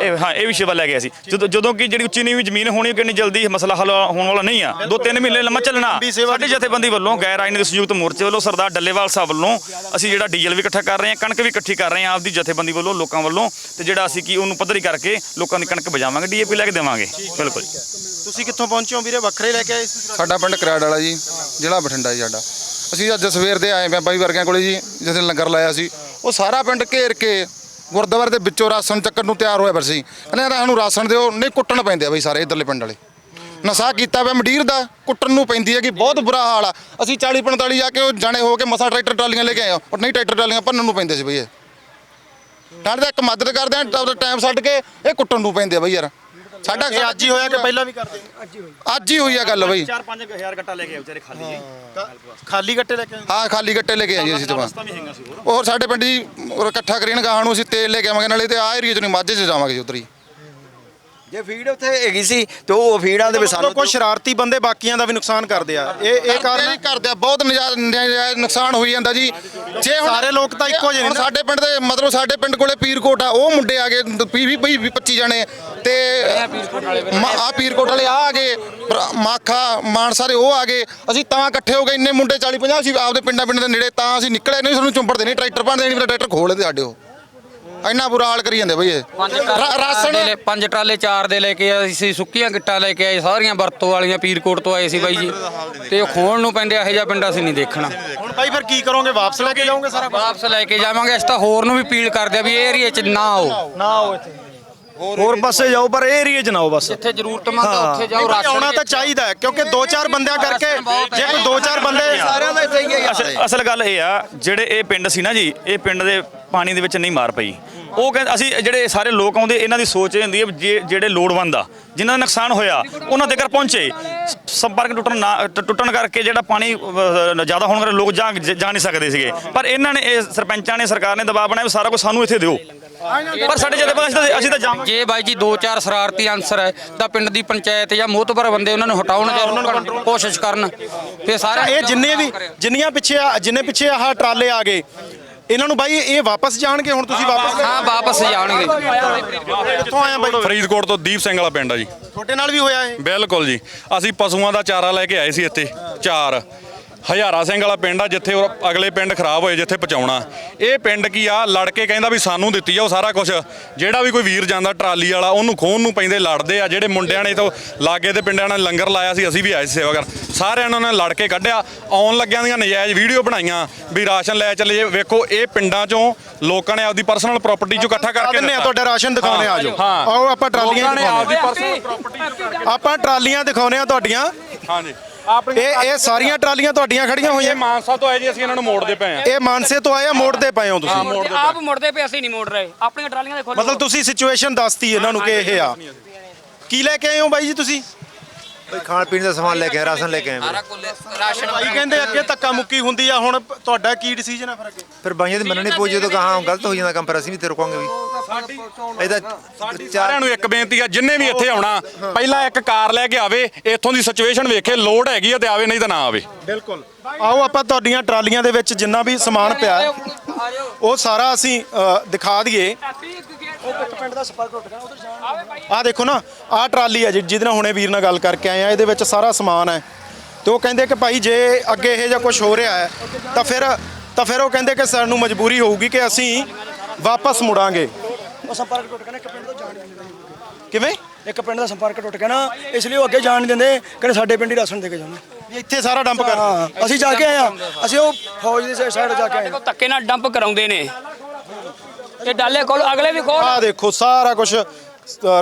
ਇਹ ਹਾਂ ਇਹ ਵੀ ਸ਼ਿਵਾ ਲੈ ਗਿਆ ਸੀ। ਜਦੋਂ ਜਦੋਂ ਕਿ ਜਿਹੜੀ ਉੱਚੀ ਨੀਵੀਂ ਜ਼ਮੀਨ ਹੋਣੀ ਕਿੰਨੀ ਜਲਦੀ ਮਸਲਾ ਹੱਲ ਹੋਣ ਵਾਲਾ ਨਹੀਂ ਆ। ਦੋ ਤਿੰਨ ਮਹੀਨੇ ਲੰਮਾ ਚੱਲਣਾ। ਸਾਡੀ ਜਥੇਬੰਦੀ ਵੱਲੋਂ ਗੈਰ ਰਾਜਨੀਤਿਕ ਸੰਯੁਕਤ ਮੋਰਚੇ ਵੱਲੋਂ ਸਰਦਾਰ ਡੱਲੇਵਾਲ ਸਾਹਿਬ ਵੱਲੋਂ ਅਸੀਂ ਜਿਹੜਾ ਡੀਜ਼ਲ ਵੀ ਇਕੱਠਾ ਕਰ ਰਹੇ ਹਾਂ ਕਣਕ ਵੀ ਇਕੱਠੀ ਕਰ ਰਹੇ ਹਾਂ ਆਪਦੀ ਜਥੇਬੰਦੀ ਵੱਲੋਂ ਲੋਕਾਂ ਵੱਲੋਂ ਤੇ ਜਿਹੜਾ ਅਸੀਂ ਕੀ ਉਹਨੂੰ ਪੱਧਰੀ ਕਰਕੇ ਲੋਕਾਂ ਦੀ ਕਣਕ ਬਜਾਵਾਂਗੇ ਡੀਏਪੀ ਲੈ ਕੇ ਦੇਵਾਂਗੇ। ਬਿਲਕੁਲ ਤੁਸੀਂ ਕਿੱਥੋਂ ਪਹੁੰਚੇ ਹੋ ਵੀਰੇ? ਵੱਖਰੇ ਲੈ ਕੇ ਆਏ ਸੀ ਸਾਡਾ ਪਿੰਡ ਕਰਾੜ ਵਾਲਾ ਜੀ ਜ਼ਿਲ੍ਹਾ ਬਠਿੰਡਾ ਜੀ ਸਾਡਾ। ਅਸੀਂ ਅੱਜ ਸਵੇਰ ਦੇ ਆਏ ਮੈਂ ਬਾਈ ਵਰਗਿਆਂ ਕੋਲੇ ਜੀ ਜਿਸ ਲੰਗਰ ਲਾਇਆ ਸੀ। ਉਹ ਸਾਰਾ ਪਿੰਡ ਘੇਰ ਕੇ ਗੁਰਦੁਆਰੇ ਦੇ ਵਿੱਚੋਂ ਰਾਸ਼ਨ ਚੱਕਰ ਨੂੰ ਤਿਆਰ ਹੋਇਆ ਬਰਸੀ ਕਹਿੰਦੇ ਸਾਨੂੰ ਰਾਸ਼ਨ ਦਿਓ ਨਹੀਂ ਕੁੱਟਣ ਪੈਂਦੇ ਆ ਬਈ ਸਾਰੇ ਇਧਰਲੇ ਪਿੰਡ ਵਾਲੇ। ਨਸ਼ਾ ਕੀਤਾ ਪਿਆ ਮੰਡੀਰ ਦਾ ਕੁੱਟਣ ਨੂੰ ਪੈਂਦੀ ਹੈ ਕਿ ਬਹੁਤ ਬੁਰਾ ਹਾਲ ਆ। ਅਸੀਂ 40 45 ਜਾ ਕੇ ਉਹ ਜਾਣੇ ਹੋ ਕੇ ਮਸਾ ਟਰੈਕਟਰ ਟਰਾਲੀਆਂ ਲੈ ਕੇ ਆਏ ਆ। ਉਹ ਨਹੀਂ ਟਰੈਕਟਰ ਟਰਾਲੀਆਂ ਭੰਨਣ ਨੂੰ ਪੈਂਦੇ ਸੀ ਬਈ ਇਹ। ਠੰਡ ਦਾ ਇੱਕ ਮਦਦ ਕਰਦੇ ਆ ਤਾਂ ਟਾਈਮ ਛੱਡ ਕੇ ਇਹ ਕੁੱਟਣ ਨੂੰ ਪੈਂਦੇ ਆ ਬਈ ਯਾਰ। ਸਾਡਾ ਇਹ ਅੱਜ ਹੀ ਹੋਇਆ ਕਿ ਪਹਿਲਾਂ ਵੀ ਕਰਦੇ? ਅੱਜ ਹੀ ਹੋਈ। ਆ ਗੱਲ ਬਈ। 4-5000 ਗੱਟਾ ਲੈ ਕੇ ਆਏ ਵਿਚਾਰੇ ਖਾਲੀ ਜੀ। ਖਾਲੀ ਗੱਟੇ ਲੈ ਕੇ ਆਏ? ਹਾਂ ਖਾਲੀ ਗੱਟੇ ਲੈ ਕੇ ਆਏ ਜੀ ਅਸੀਂ ਤਾਂ ਹੋਰ। ਸਾਡੇ ਪਿੰਡ ਜੀ ਇਕੱਠਾ ਕਰੀਨ ਗਾਹਾਂ ਨੂੰ ਅਸੀਂ ਤੇਲ ਲੈ ਕੇ ਆਵਾਂਗੇ ਨਾਲੇ ਤੇ ਆ ਏਰੀਆ ਚ ਨਹੀਂ ਮਾਝੇ ਚ ਜਾਵਾਂਗੇ ਉੱਧਰ ਹੀ। ਜੇ ਫੀਡ ਉੱਥੇ ਹੈਗੀ ਸੀ ਤੇ ਉਹ ਫੀਡਾਂ ਦੇ ਵਿੱਚ ਸਾਨੂੰ ਕੋਈ ਸ਼ਰਾਰਤੀ ਬੰਦੇ ਬਾਕੀਆਂ ਦਾ ਵੀ ਨੁਕਸਾਨ ਕਰਦੇ ਆ। ਇਹ ਇਹ ਕਾਰਨ ਨਹੀਂ ਕਰਦੇ ਆ। ਬਹੁਤ ਨਜਾਇਜ਼ ਨੁਕਸਾਨ ਹੋਈ ਜਾਂਦਾ ਜੀ। ਜੇ ਹੁਣ ਸਾਰੇ ਲੋਕ ਤਾਂ ਇੱਕੋ ਜਿਹੇ ਨੇ ਹੁਣ ਨਾ। ਸਾਡੇ ਪਿੰਡ ਦੇ ਮਤਲਬ ਸਾਡੇ ਪਿੰਡ ਕੋਲੇ ਪੀਰਕੋਟ ਆ ਉਹ ਮੁੰਡੇ ਆ ਗਏ 20 20 25 ਜਣੇ। ਤੇ ਆ ਪੀਰਕੋਟ ਵਾਲੇ ਆ ਆ ਗਏ। ਮਾਖਾ ਮਾਨਸਾ ਦੇ ਉਹ ਆ ਗਏ। ਅਸੀਂ ਤਾਂ ਇਕੱਠੇ ਹੋ ਗਏ ਇੰਨੇ ਮੁੰਡੇ 40 50 ਅਸੀਂ ਆਪਦੇ ਪਿੰਡਾਂ ਪਿੰਡ ਦੇ ਨੇੜੇ ਤਾਂ ਅਸੀਂ ਨਿਕਲੇ ਨਹੀਂ ਸਾਨੂੰ ਚੁੰਪੜਦੇ ਨਹੀਂ ਟਰੈਕਟਰ ਭੰਨਦੇ ਨਹੀਂ ਟਰੈਕਟਰ ਖੋਲ ਦੇ ਸਾਡੇ ਉਹ। ਇੰਨਾ ਬੁਰਾ ਹਾਲ ਕਰੀ ਜਾਂਦੇ ਬਈ ਇਹ। ਰਾ- ਰਾਸ਼ਨ ਦੇ ਲੈ- ਪੰਜ ਟਰਾਲੇ ਚਾਰ ਦੇ ਲੈ ਕੇ ਆਏ ਸੀ ਸੁੱਕੀਆਂ ਗਿੱਟਾਂ ਲੈ ਕੇ ਆਏ ਸਾਰੀਆਂ ਵਰਤੋਂ ਵਾਲੀਆਂ ਪੀਰਕੋਟ ਤੋਂ ਆਏ ਸੀ ਬਾਈ ਜੀ। ਤੇ ਉਹ ਖੋਣ ਨੂੰ ਪੈਂਦੇ ਇਹੋ ਜਿਹਾ ਪਿੰਡ ਅਸੀਂ ਨਹੀਂ ਦੇਖਣਾ। ਹੁਣ ਭਾਈ ਫਿਰ ਕੀ ਕਰੋਗੇ? ਵਾਪਸ ਲੈ ਕੇ ਜਾਓਗੇ ਸਾਰਾ ਵਾਪਸ ਲੈ ਕੇ ਜਾਵਾਂਗੇ ਅਸੀਂ ਤਾਂ ਹੋਰ ਨੂੰ ਵੀ ਅਪੀਲ ਕਰਦੇ ਆ ਵੀ ਇਹ ਏਰੀਏ 'ਚ ਨਾ ਆਓ। ਨਾ ਆਓ ਇੱਥੇ। ਹੋਰ ਪਾਸੇ ਜਾਓ ਪਰ ਇਹ ਏਰੀਏ 'ਚ ਨਾ ਆਓ ਬਸ। ਜਿੱਥੇ ਜ਼ਰੂਰਤਮੰਦ ਆ ਉੱਥੇ ਜਾਓ ਰਾਸ਼ਨ ਆਉਣਾ ਤਾਂ ਚਾਹੀਦਾ ਹੈ, ਕਿਉਂਕਿ ਦੋ ਚਾਰ ਬੰਦਿਆਂ ਕਰਕੇ ਜੇ ਕੋਈ ਦੋ ਚਾਰ ਬੰਦੇ ਸਾਰਿਆਂ ਦਾ ਇੱਥੇ ਹੀ ਅਸਲ ਗੱਲ ਇਹ ਆ ਜਿਹੜੇ ਇਹ ਪਿੰਡ ਸੀ ਨਾ ਜੀ ਇਹ ਪਿੰਡ ਦੇ ਪਾਣੀ ਦੇ ਵਿੱਚ ਨਹੀਂ ਮਾਰ ਪਈ। ਉਹ ਕਹਿੰਦੇ ਅਸੀਂ ਜਿਹੜੇ ਸਾਰੇ ਲੋਕ ਆਉਂਦੇ ਇਹਨਾਂ ਦੀ ਸੋਚ ਇਹ ਹੁੰਦੀ ਹੈ ਵੀ ਜੇ ਜਿਹੜੇ ਲੋੜਵੰਦ ਆ ਜਿਨ੍ਹਾਂ ਦਾ ਨੁਕਸਾਨ ਹੋਇਆ ਉਹਨਾਂ ਦੇ ਘਰ ਪਹੁੰਚੇ। ਸੰਪਰਕ ਟੁੱਟਣ ਨਾ ਟੁੱਟਣ ਕਰਕੇ ਜਿਹੜਾ ਪਾਣੀ ਜ਼ਿਆਦਾ ਹੋਣ ਕਰਕੇ ਲੋਕ ਜਾ ਜਾ ਨਹੀਂ ਸਕਦੇ ਸੀਗੇ। ਪਰ ਇਹਨਾਂ ਨੇ ਇਹ ਸਰਪੰਚਾਂ ਨੇ ਸਰਕਾਰ ਨੇ ਦਬਾਅ ਬਣਾਇਆ ਵੀ ਸਾਰਾ ਕੁਝ ਸਾਨੂੰ ਇੱਥੇ ਦਿਓ। ਪਰ ਸਾਡੇ ਅਸੀਂ ਤਾਂ ਅਸੀਂ ਤਾਂ ਜਾਵਾਂਗੇ। ਜੇ ਬਾਈ ਜੀ ਦੋ ਚਾਰ ਸ਼ਰਾਰਤੀ ਅਨਸਰ ਹੈ ਤਾਂ ਪਿੰਡ ਦੀ ਪੰਚਾਇਤ ਜਾਂ ਮੋਹਤਬਰ ਬੰਦੇ ਉਹਨਾਂ ਨੂੰ ਹਟਾਉਣ ਜਾਂ ਰੋਕਣ ਕੋਸ਼ਿਸ਼ ਕਰਨ। ਤੇ ਸਾਰੇ ਇਹ ਜਿੰਨੇ ਵੀ ਜਿੰਨੀਆਂ ਪਿੱਛੇ ਆ- ਜਿੰਨੇ ਪਿੱਛੇ ਆਹ ਟਰਾਲੇ ਆ ਗਏ ਇਹਨਾਂ ਨੂੰ ਬਾਈ ਇਹ ਵਾਪਸ ਜਾਣਗੇ ਹੁਣ ਤੁਸੀਂ ਵਾਪਸ। ਹਾਂ ਵਾਪਸ ਜਾਣਗੇ। ਕਿੱਥੋਂ ਆਏ ਆ ਬਾਈ? ਫਰੀਦਕੋਟ ਤੋਂ ਦੀਪ ਸਿੰਘ ਵਾਲਾ ਪਿੰਡ ਆ ਜੀ। ਤੁਹਾਡੇ ਨਾਲ ਵੀ ਹੋਇਆ ਇਹ? ਬਿਲਕੁਲ ਜੀ। ਅਸੀਂ ਪਸ਼ੂਆਂ ਦਾ ਚਾਰਾ ਲੈ ਕੇ ਆਏ ਸੀ ਇੱਥੇ ਚਾਰ। ਹਜ਼ਾਰਾ ਸਿੰਘ ਵਾਲਾ ਪਿੰਡ ਆ ਜਿੱਥੇ ਉਹ ਅਗਲੇ ਪਿੰਡ ਖਰਾਬ ਹੋਏ ਜਿੱਥੇ ਪਹੁੰਚਾਉਣਾ। ਇਹ ਪਿੰਡ ਕੀ ਆ? ਲੜ ਕੇ ਕਹਿੰਦਾ ਵੀ ਸਾਨੂੰ ਦਿੱਤੀ ਆ ਉਹ ਸਾਰਾ ਕੁਝ ਜਿਹੜਾ ਵੀ ਕੋਈ ਵੀਰ ਜਾਂਦਾ ਟਰਾਲੀ ਵਾਲਾ ਉਹਨੂੰ ਖੋਹਣ ਨੂੰ ਪੈਂਦੇ ਲੜਦੇ ਆ। ਜਿਹੜੇ ਮੁੰਡਿਆਂ ਨੇ ਤੋਂ ਲਾਗੇ ਦੇ ਪਿੰਡਾਂ ਨੇ ਲੰਗਰ ਲਾਇਆ ਸੀ ਅਸੀਂ ਵੀ ਆਏ ਸੇਵਾ ਕਰ ਸਾਰਿਆਂ ਨੇ ਉਹਨਾਂ ਨੇ ਲੜ ਕੇ ਕੱਢਿਆ। ਆਉਣ ਲੱਗਿਆਂ ਦੀਆਂ ਨਜਾਇਜ਼ ਵੀਡੀਓ ਬਣਾਈਆਂ ਵੀ ਰਾਸ਼ਨ ਲੈ ਚੱਲੇ। ਵੇਖੋ ਇਹ ਪਿੰਡਾਂ ਚੋਂ ਲੋਕਾਂ ਨੇ ਆਪਦੀ ਪਰਸਨਲ ਪ੍ਰਾਪਰਟੀ ਚੋਂ ਇਕੱਠਾ ਕਰਕੇ ਦਿੰਨੇ ਆ। ਤੁਹਾਡਾ ਰਾਸ਼ਨ ਦਿਖਾਉਣੇ ਆ ਜਾਓ। ਆਓ ਆਪਾਂ ਟਰਾਲੀਆਂ ਪਰਸਨਲ ਆਪਾਂ ਟਰਾਲੀਆਂ ਦਿਖਾਉਣੇ ਆ ਤੁਹਾਡੀਆਂ। ਹਾਂਜੀ। ਇਹ ਇਹ ਸਾਰੀਆਂ ਟਰਾਲੀਆਂ ਤੁਹਾਡੀਆਂ ਖੜੀਆਂ ਹੋਈਆਂ। ਇਹ ਮਾਨਸਾ ਤੋਂ ਆਏ ਜੀ ਅਸੀਂ ਇਹਨਾਂ ਨੂੰ ਮੋੜਦੇ ਪਏ ਆ ਇਹ ਮਾਨਸੇ ਤੋਂ ਆਏ ਆ ਮੋੜਦੇ ਪਏ ਹੋ ਤੁਸੀਂ। ਤੇ ਆਪ ਮੁੜਦੇ ਪਏ ਅਸੀਂ ਨਹੀਂ ਮੁੜ ਰਹੇ। ਆਪਣੀਆਂ ਟਰਾਲੀਆਂ ਦੇ ਖੋਲੋ ਮਤਲਬ ਤੁਸੀਂ ਸਿਚੁਏਸ਼ਨ ਦੱਸਤੀ ਇਹਨਾਂ ਨੂੰ ਕਿ ਇਹ ਆ। ਕੀ ਲੈ ਕੇ ਆਏ ਹੋ ਬਾਈ ਜੀ ਤੁਸੀਂ? ਖਾਣ ਪੀਣ ਦਾ ਸਮਾਨ ਲੈ ਕੇ ਆਏ, ਰਾਸ਼ਨ ਲੈ ਕੇ ਆਏ ਵੀਰੇ। ਭਾਈ ਕਹਿੰਦੇ ਅੱਗੇ ਧੱਕਾ ਮੁੱਕੀ ਹੁੰਦੀ ਆ ਹੁਣ ਤੁਹਾਡਾ ਕੀ ਡਿਸੀਜਨ ਆ ਫਿਰ ਅੱਗੇ? ਫਿਰ ਬਾਈਆਂ ਦੀ ਮੰਨਣੀ ਪਊ ਜਦੋਂ ਕਹਾਂ ਗਲਤ ਹੋ ਜਾਂਦਾ ਕੰਮ ਪਰ ਅਸੀਂ ਵੀ ਤੇ ਰੁਕਾਂਗੇ ਵੀ। ਇਹਦਾ ਚਾਰ ਸਾਰਿਆਂ ਨੂੰ ਇੱਕ ਬੇਨਤੀ ਆ ਜਿੰਨੇ ਵੀ ਇੱਥੇ ਆਉਣਾ ਪਹਿਲਾਂ ਇੱਕ ਕਾਰ ਲੈ ਕੇ ਆਵੇ ਇੱਥੋਂ ਦੀ ਸਿਚੁਏਸ਼ਨ ਵੇਖੇ ਲੋਡ ਹੈਗੀ ਆ ਤੇ ਆਵੇ ਨਹੀਂ ਤਾਂ ਨਾ ਆਵੇ। ਬਿਲਕੁਲ। ਆਓ ਆਪਾਂ ਤੁਹਾਡੀਆਂ ਟਰਾਲੀਆਂ ਦੇ ਵਿੱਚ ਜਿੰਨਾ ਵੀ ਸਮਾਨ ਪਿਆ ਹੈ, ਉਹ ਸਾਰਾ ਅਸੀਂ ਅ, ਦਿਖਾ ਦਈਏ। ਆ ਦੇਖੋ ਨਾ ਆ ਟਰਾਲੀ ਜਿ- ਜਿਹਦੇ ਨਾਲ ਹੁਣੇ ਵੀਰ ਨਾਲ ਗੱਲ ਕਰਕੇ ਆਏ ਆ ਇਹਦੇ ਵਿੱਚ ਸਾਰਾ ਸਮਾਨ ਹੈ। ਤੇ ਉਹ ਕਹਿੰਦੇ ਕਿ ਭਾਈ ਜੇ ਅੱਗੇ ਇਹ ਜਿਹਾ ਕੁਝ ਹੋ ਰਿਹਾ ਹੈ ਤਾਂ ਫਿਰ ਤਾਂ ਫਿਰ ਉਹ ਕਹਿੰਦੇ ਕਿ ਸਾਨੂੰ ਮਜਬੂਰੀ ਹੋਊਗੀ ਕਿ ਅਸੀਂ ਵਾਪਸ ਮੁੜਾਂਗੇ। ਉਹ ਸੰਪਰਕ ਟੁੱਟ ਗਿਆ ਨਾ ਇੱਕ ਪਿੰਡ ਤੋਂ ਜਾਣ ਨਹੀਂ ਕਿਵੇਂ? ਇੱਕ ਪਿੰਡ ਦਾ ਸੰਪਰਕ ਟੁੱਟ ਗਿਆ ਨਾ ਇਸ ਲਈ ਉਹ ਅੱਗੇ ਜਾਣ ਨਹੀਂ ਦਿੰਦੇ ਕਹਿੰਦੇ ਸਾਡੇ ਪਿੰਡ ਹੀ ਰਾਸ਼ਨ ਦੇ ਕੇ ਜਾਣਾ ਇੱਥੇ ਸਾਰਾ ਡੰਪ ਕਰ ਅਸੀਂ ਜਾ ਕੇ ਆਏ ਆ ਅਸੀਂ ਉਹ ਫੌਜ ਦੀ ਸਾਈਡ ਜਾ ਕੇ ਆਏ ਦੇਖੋ ਧੱਕੇ ਨਾਲ ਡੰਪ ਕਰਾਉਂਦੇ ਨੇ। ਇਹ ਡਾਲੇ ਕੋਲ ਅਗਲੇ ਵੀ ਖੋਲ ਆ ਦੇਖੋ ਸਾਰਾ ਕੁਝ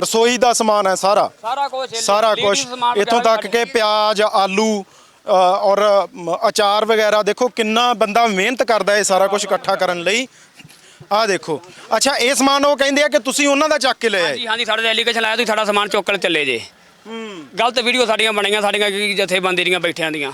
ਰਸੋਈ ਦਾ ਸਮਾਨ ਹੈ ਸਾਰਾ। ਸਾਰਾ ਕੁਝ ਸਾਰਾ ਕੁਝ ਇੱਥੋਂ ਤੱਕ ਕਿ ਪਿਆਜ਼ ਆਲੂ ਔਰ ਅਚਾਰ ਵਗੈਰਾ ਦੇਖੋ ਕਿੰਨਾ ਬੰਦਾ ਮਿਹਨਤ ਕਰਦਾ ਹੈ ਸਾਰਾ ਕੁਝ ਇਕੱਠਾ ਕਰਨ ਲਈ। ਆ ਦੇਖੋ। ਅੱਛਾ ਇਹ ਸਮਾਨ ਉਹ ਕਹਿੰਦੇ ਆ ਕਿ ਤੁਸੀਂ ਉਹਨਾਂ ਦਾ ਚੱਕ ਕੇ ਲੈ ਆਏ। ਜੀ ਹਾਂਜੀ ਸਾਡੇ ਐਲੀਗੇਸ਼ਨ ਲਾਇਆ ਤੁਸੀਂ ਸਾਡਾ ਸਮਾਨ ਚੁੱਕ ਕੇ ਚੱਲੇ ਜੇ। ਗਲਤ ਵੀਡੀਓ ਸਾਡੀਆਂ ਬਣੀਆਂ ਸਾਡੀਆਂ ਕੀ ਜਥੇਬੰਦੀ ਦੀਆਂ ਬੈਠਿਆਂ ਦੀਆਂ।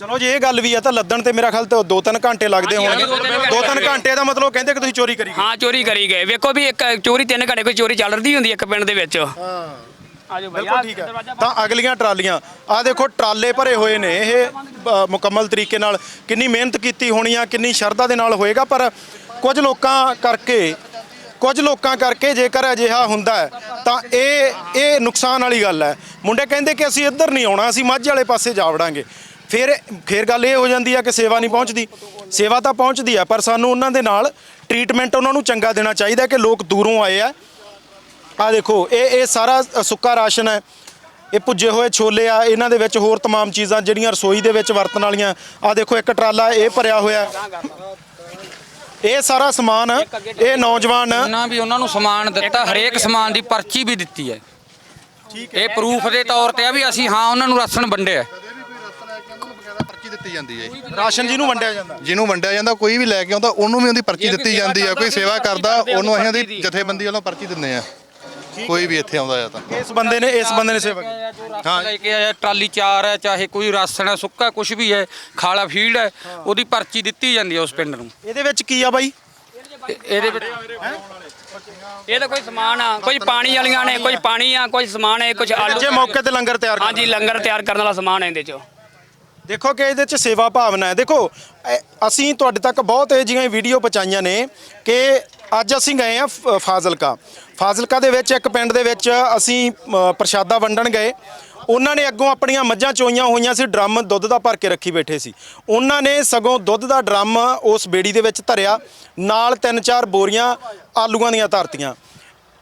ਚਲੋ ਜੇ ਇਹ ਗੱਲ ਵੀ ਆ ਤਾਂ ਲੱਦਣ ਤੇ ਮੇਰਾ ਖਿਆਲ ਤੇ 2-3 ਘੰਟੇ ਲੱਗਦੇ ਹੋਣਗੇ। ਦੋ ਤਿੰਨ ਘੰਟੇ 2-3 ਘੰਟੇ ਦਾ ਮਤਲਬ ਕਹਿੰਦੇ ਕਿ ਤੁਸੀਂ ਚੋਰੀ ਕਰੀ ਗਏ। ਹਾਂ ਚੋਰੀ ਕਰੀ ਗਏ। ਵੇਖੋ ਵੀ ਇੱਕ ਚੋਰੀ ਤਿੰਨ ਘੰਟੇ ਕੋਈ ਚੋਰੀ ਚੱਲ ਰਹੀ ਹੁੰਦੀ ਇੱਕ ਪਿੰਡ ਦੇ ਵਿੱਚ। ਹਾਂ। ਆਜੋ ਭਾਈ ਬਿਲਕੁਲ ਠੀਕ ਹੈ। ਤਾਂ ਅਗਲੀਆਂ ਟਰਾਲੀਆਂ ਆ ਦੇਖੋ ਟਰਾਲੇ ਭਰੇ ਹੋਏ ਨੇ। ਇਹ ਮੁਕੰਮਲ ਤਰੀਕੇ ਨਾਲ ਕਿੰਨੀ ਮਿਹਨਤ ਕੀਤੀ ਹੋਣੀ ਆ ਕਿੰਨੀ ਸ਼ਰਧਾ ਦੇ ਨਾਲ ਹੋਏਗਾ ਪਰ ਕੁਝ ਲੋਕਾਂ ਕਰਕੇ ਕੁਝ ਲੋਕਾਂ ਕਰਕੇ ਜੇਕਰ ਅਜਿਹਾ ਹੁੰਦਾ ਤਾਂ ਇਹ ਇਹ ਨੁਕਸਾਨ ਵਾਲੀ ਗੱਲ ਹੈ। ਮੁੰਡੇ ਕਹਿੰਦੇ ਕਿ ਅਸੀਂ ਇੱਧਰ ਨਹੀਂ ਆਉਣਾ ਅਸੀਂ ਮੱਝ ਵਾਲੇ ਪਾਸੇ ਜਾ ਵੜਾਂਗੇ। ਫਿਰ ਫਿਰ ਗੱਲ ਇਹ ਹੋ ਜਾਂਦੀ ਆ ਕਿ ਸੇਵਾ ਨਹੀਂ ਪਹੁੰਚਦੀ ਸੇਵਾ ਤਾਂ ਪਹੁੰਚਦੀ ਆ ਪਰ ਸਾਨੂੰ ਉਹਨਾਂ ਦੇ ਨਾਲ ਟ੍ਰੀਟਮੈਂਟ ਉਹਨਾਂ ਨੂੰ ਚੰਗਾ ਦੇਣਾ ਚਾਹੀਦਾ ਕਿ ਲੋਕ ਦੂਰੋਂ ਆਏ ਆ ਆ ਦੇਖੋ ਇਹ ਇਹ ਸਾਰਾ ਅ, ਸੁੱਕਾ ਰਾਸ਼ਨ ਹੈ ਇਹ ਭੁੱਜੇ ਹੋਏ ਛੋਲੇ ਆ ਇਹਨਾਂ ਦੇ ਵਿੱਚ ਹੋਰ तमाम ਚੀਜ਼ਾਂ ਜਿਹੜੀਆਂ ਰਸੋਈ ਦੇ ਵਿੱਚ ਵਰਤਣ ਵਾਲੀਆਂ ਆ ਦੇਖੋ ਇੱਕ ਟਰਾਲਾ ਇਹ ਭਰਿਆ ਹੋਇਆ ਹੈ। ਇਹ ਸਾਰਾ ਸਮਾਨ ਇਹ ਨੌਜਵਾਨ ਉਹਨਾਂ ਵੀ ਉਹਨਾਂ ਨੂੰ ਸਮਾਨ ਦਿੱਤਾ ਹਰੇਕ ਸਮਾਨ ਦੀ ਪਰਚੀ ਵੀ ਦਿੱਤੀ ਹੈ ਇਹ ਪ੍ਰੂਫ ਦੇ ਤੌਰ ਤੇ ਆ ਵੀ ਅਸੀਂ ਹਾਂ ਉਹਨਾਂ ਨੂੰ ਰਾਸ਼ਨ ਵੰਡਿਆ ਪਰਚੀ ਦਿੱਤੀ ਜਾਂਦੀ ਹੈ ਜੀ। ਰਾਸ਼ਨ ਜਿਹਨੂੰ ਵੰਡਿਆ ਜਾਂਦਾ। ਜਿਹਨੂੰ ਵੰਡਿਆ ਜਾਂਦਾ ਕੋਈ ਵੀ ਲੈ ਕੇ ਆਉਂਦਾ ਉਹਨੂੰ ਵੀ ਉਹਦੀ ਪਰਚੀ ਦਿੱਤੀ ਜਾਂਦੀ ਆ ਕੋਈ ਸੇਵਾ ਕਰਦਾ ਉਹਨੂੰ ਅਸੀਂ ਉਹਦੀ ਜਥੇਬੰਦੀ ਵੱਲੋਂ ਪਰਚੀ ਦਿੰਦੇ ਆ ਕੋਈ ਵੀ ਇੱਥੇ ਆਉਂਦਾ ਆ ਤਾਂ। ਇਸ ਬੰਦੇ ਨੇ ਇਸ ਬੰਦੇ ਨੇ ਸੇਵਾ ਕੀਤੀ ਹਾਂ। ਲੈ ਕੇ ਆਇਆ ਟਰਾਲੀ ਚਾਰ ਹੈ ਚਾਹੇ ਕੋਈ ਰਾਸ਼ਨ ਹੈ ਸੁੱਕਾ ਕੁਝ ਵੀ ਹੈ ਖਾਲਾ ਫੀਲਡ ਹੈ ਉਹਦੀ ਪਰਚੀ ਦਿੱਤੀ ਜਾਂਦੀ ਹੈ ਉਸ ਪਿੰਡ ਨੂੰ। ਇਹਦੇ ਵਿੱਚ ਕੀ ਆ ਬਾਈ? ਇਹਦੇ ਵਿੱਚ ਇਹ ਤਾਂ ਕੋਈ ਸਮਾਨ ਆ ਕੋਈ ਪਾਣੀ ਵਾਲੀਆਂ ਨੇ ਕੋਈ ਪਾਣੀ ਆ ਕੋਈ ਸਮਾਨ ਹੈ ਕੁਝ ਆਲੂ ਜੇ ਮੌਕੇ ਤੇ ਲੰਗਰ ਤਿਆਰ ਹਾਂਜੀ ਲੰਗਰ ਤਿਆਰ ਕਰਨ ਵਾਲਾ ਸਮਾਨ ਹੈ ਇਹਦੇ ਚ। ਦੇਖੋ ਕਿ ਇਹਦੇ ਚ ਸੇਵਾ ਭਾਵਨਾ ਹੈ। ਦੇਖੋ ਇਹ- ਅਸੀਂ ਤੁਹਾਡੇ ਤੱਕ ਬਹੁਤ ਇਹ ਜਿਹੀਆਂ ਵੀਡੀਓ ਪਹੁੰਚਾਈਆਂ ਨੇ ਕਿ ਅੱਜ ਅਸੀਂ ਗਏ ਆ ਫਾਜ਼ਿਲਕਾ। ਫਾਜ਼ਿਲਕਾ ਦੇ ਵਿੱਚ ਇੱਕ ਪਿੰਡ ਦੇ ਵਿੱਚ ਅਸੀਂ ਅ, ਪ੍ਰਸ਼ਾਦਾ ਵੰਡਣ ਗਏ। ਉਹਨਾਂ ਨੇ ਅੱਗੋਂ ਆਪਣੀਆਂ ਮੱਝਾਂ ਚੋਈਆਂ ਹੋਈਆਂ ਸੀ ਡਰਮ ਦੁੱਧ ਦਾ ਭਰ ਕੇ ਰੱਖੀ ਬੈਠੇ ਸੀ। ਉਹਨਾਂ ਨੇ ਸਗੋਂ ਦੁੱਧ ਦਾ ਡਰਮ ਉਸ ਬੇੜੀ ਦੇ ਵਿੱਚ ਧਰਿਆ। ਨਾਲ ਤਿੰਨ ਚਾਰ ਬੋਰੀਆਂ ਆਲੂਆਂ ਦੀਆਂ ਧਰਤੀਆਂ।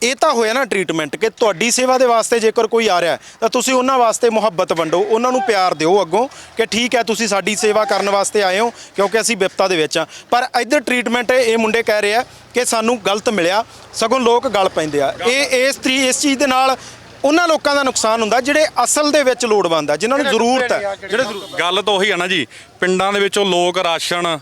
ਇਹ ਤਾਂ ਹੋਇਆ ਨਾ ਟ੍ਰੀਟਮੈਂਟ ਕਿ ਤੁਹਾਡੀ ਸੇਵਾ ਦੇ ਵਾਸਤੇ ਜੇਕਰ ਕੋਈ ਆ ਰਿਹਾ ਹੈ, ਤਾਂ ਤੁਸੀਂ ਉਹਨਾਂ ਵਾਸਤੇ ਮੁਹੱਬਤ ਵੰਡੋ ਉਹਨਾਂ ਨੂੰ ਪਿਆਰ ਦਿਓ ਅੱਗੋਂ ਕਿ ਠੀਕ ਹੈ ਤੁਸੀਂ ਸਾਡੀ ਸੇਵਾ ਕਰਨ ਵਾਸਤੇ ਆਏ ਹੋ ਕਿਉਂਕਿ ਅਸੀਂ ਵਿਪਤਾ ਦੇ ਵਿੱਚ ਆ ਪਰ ਇੱਧਰ ਟ੍ਰੀਟਮੈਂਟ ਇਹ ਮੁੰਡੇ ਕਹਿ ਰਹੇ ਆ ਕਿ ਸਾਨੂੰ ਗਲਤ ਮਿਲਿਆ ਸਗੋਂ ਲੋਕ ਗਲ ਪੈਂਦੇ ਆ। ਇਹ ਇਸ ਤਰੀ ਇਸ ਚੀਜ਼ ਦੇ ਨਾਲ ਉਹਨਾਂ ਲੋਕਾਂ ਦਾ ਨੁਕਸਾਨ ਹੁੰਦਾ ਜਿਹੜੇ ਅਸਲ ਦੇ ਵਿੱਚ ਲੋੜਵੰਦ ਆ ਜਿਨ੍ਹਾਂ ਨੂੰ ਜ਼ਰੂਰਤ ਹੈ। ਜਿਹੜੇ ਗੱਲ ਤਾਂ ਉਹੀ ਆ ਨਾ ਜੀ ਪਿੰਡਾਂ ਦੇ ਵਿੱਚੋਂ ਲੋਕ ਰਾਸ਼ਨ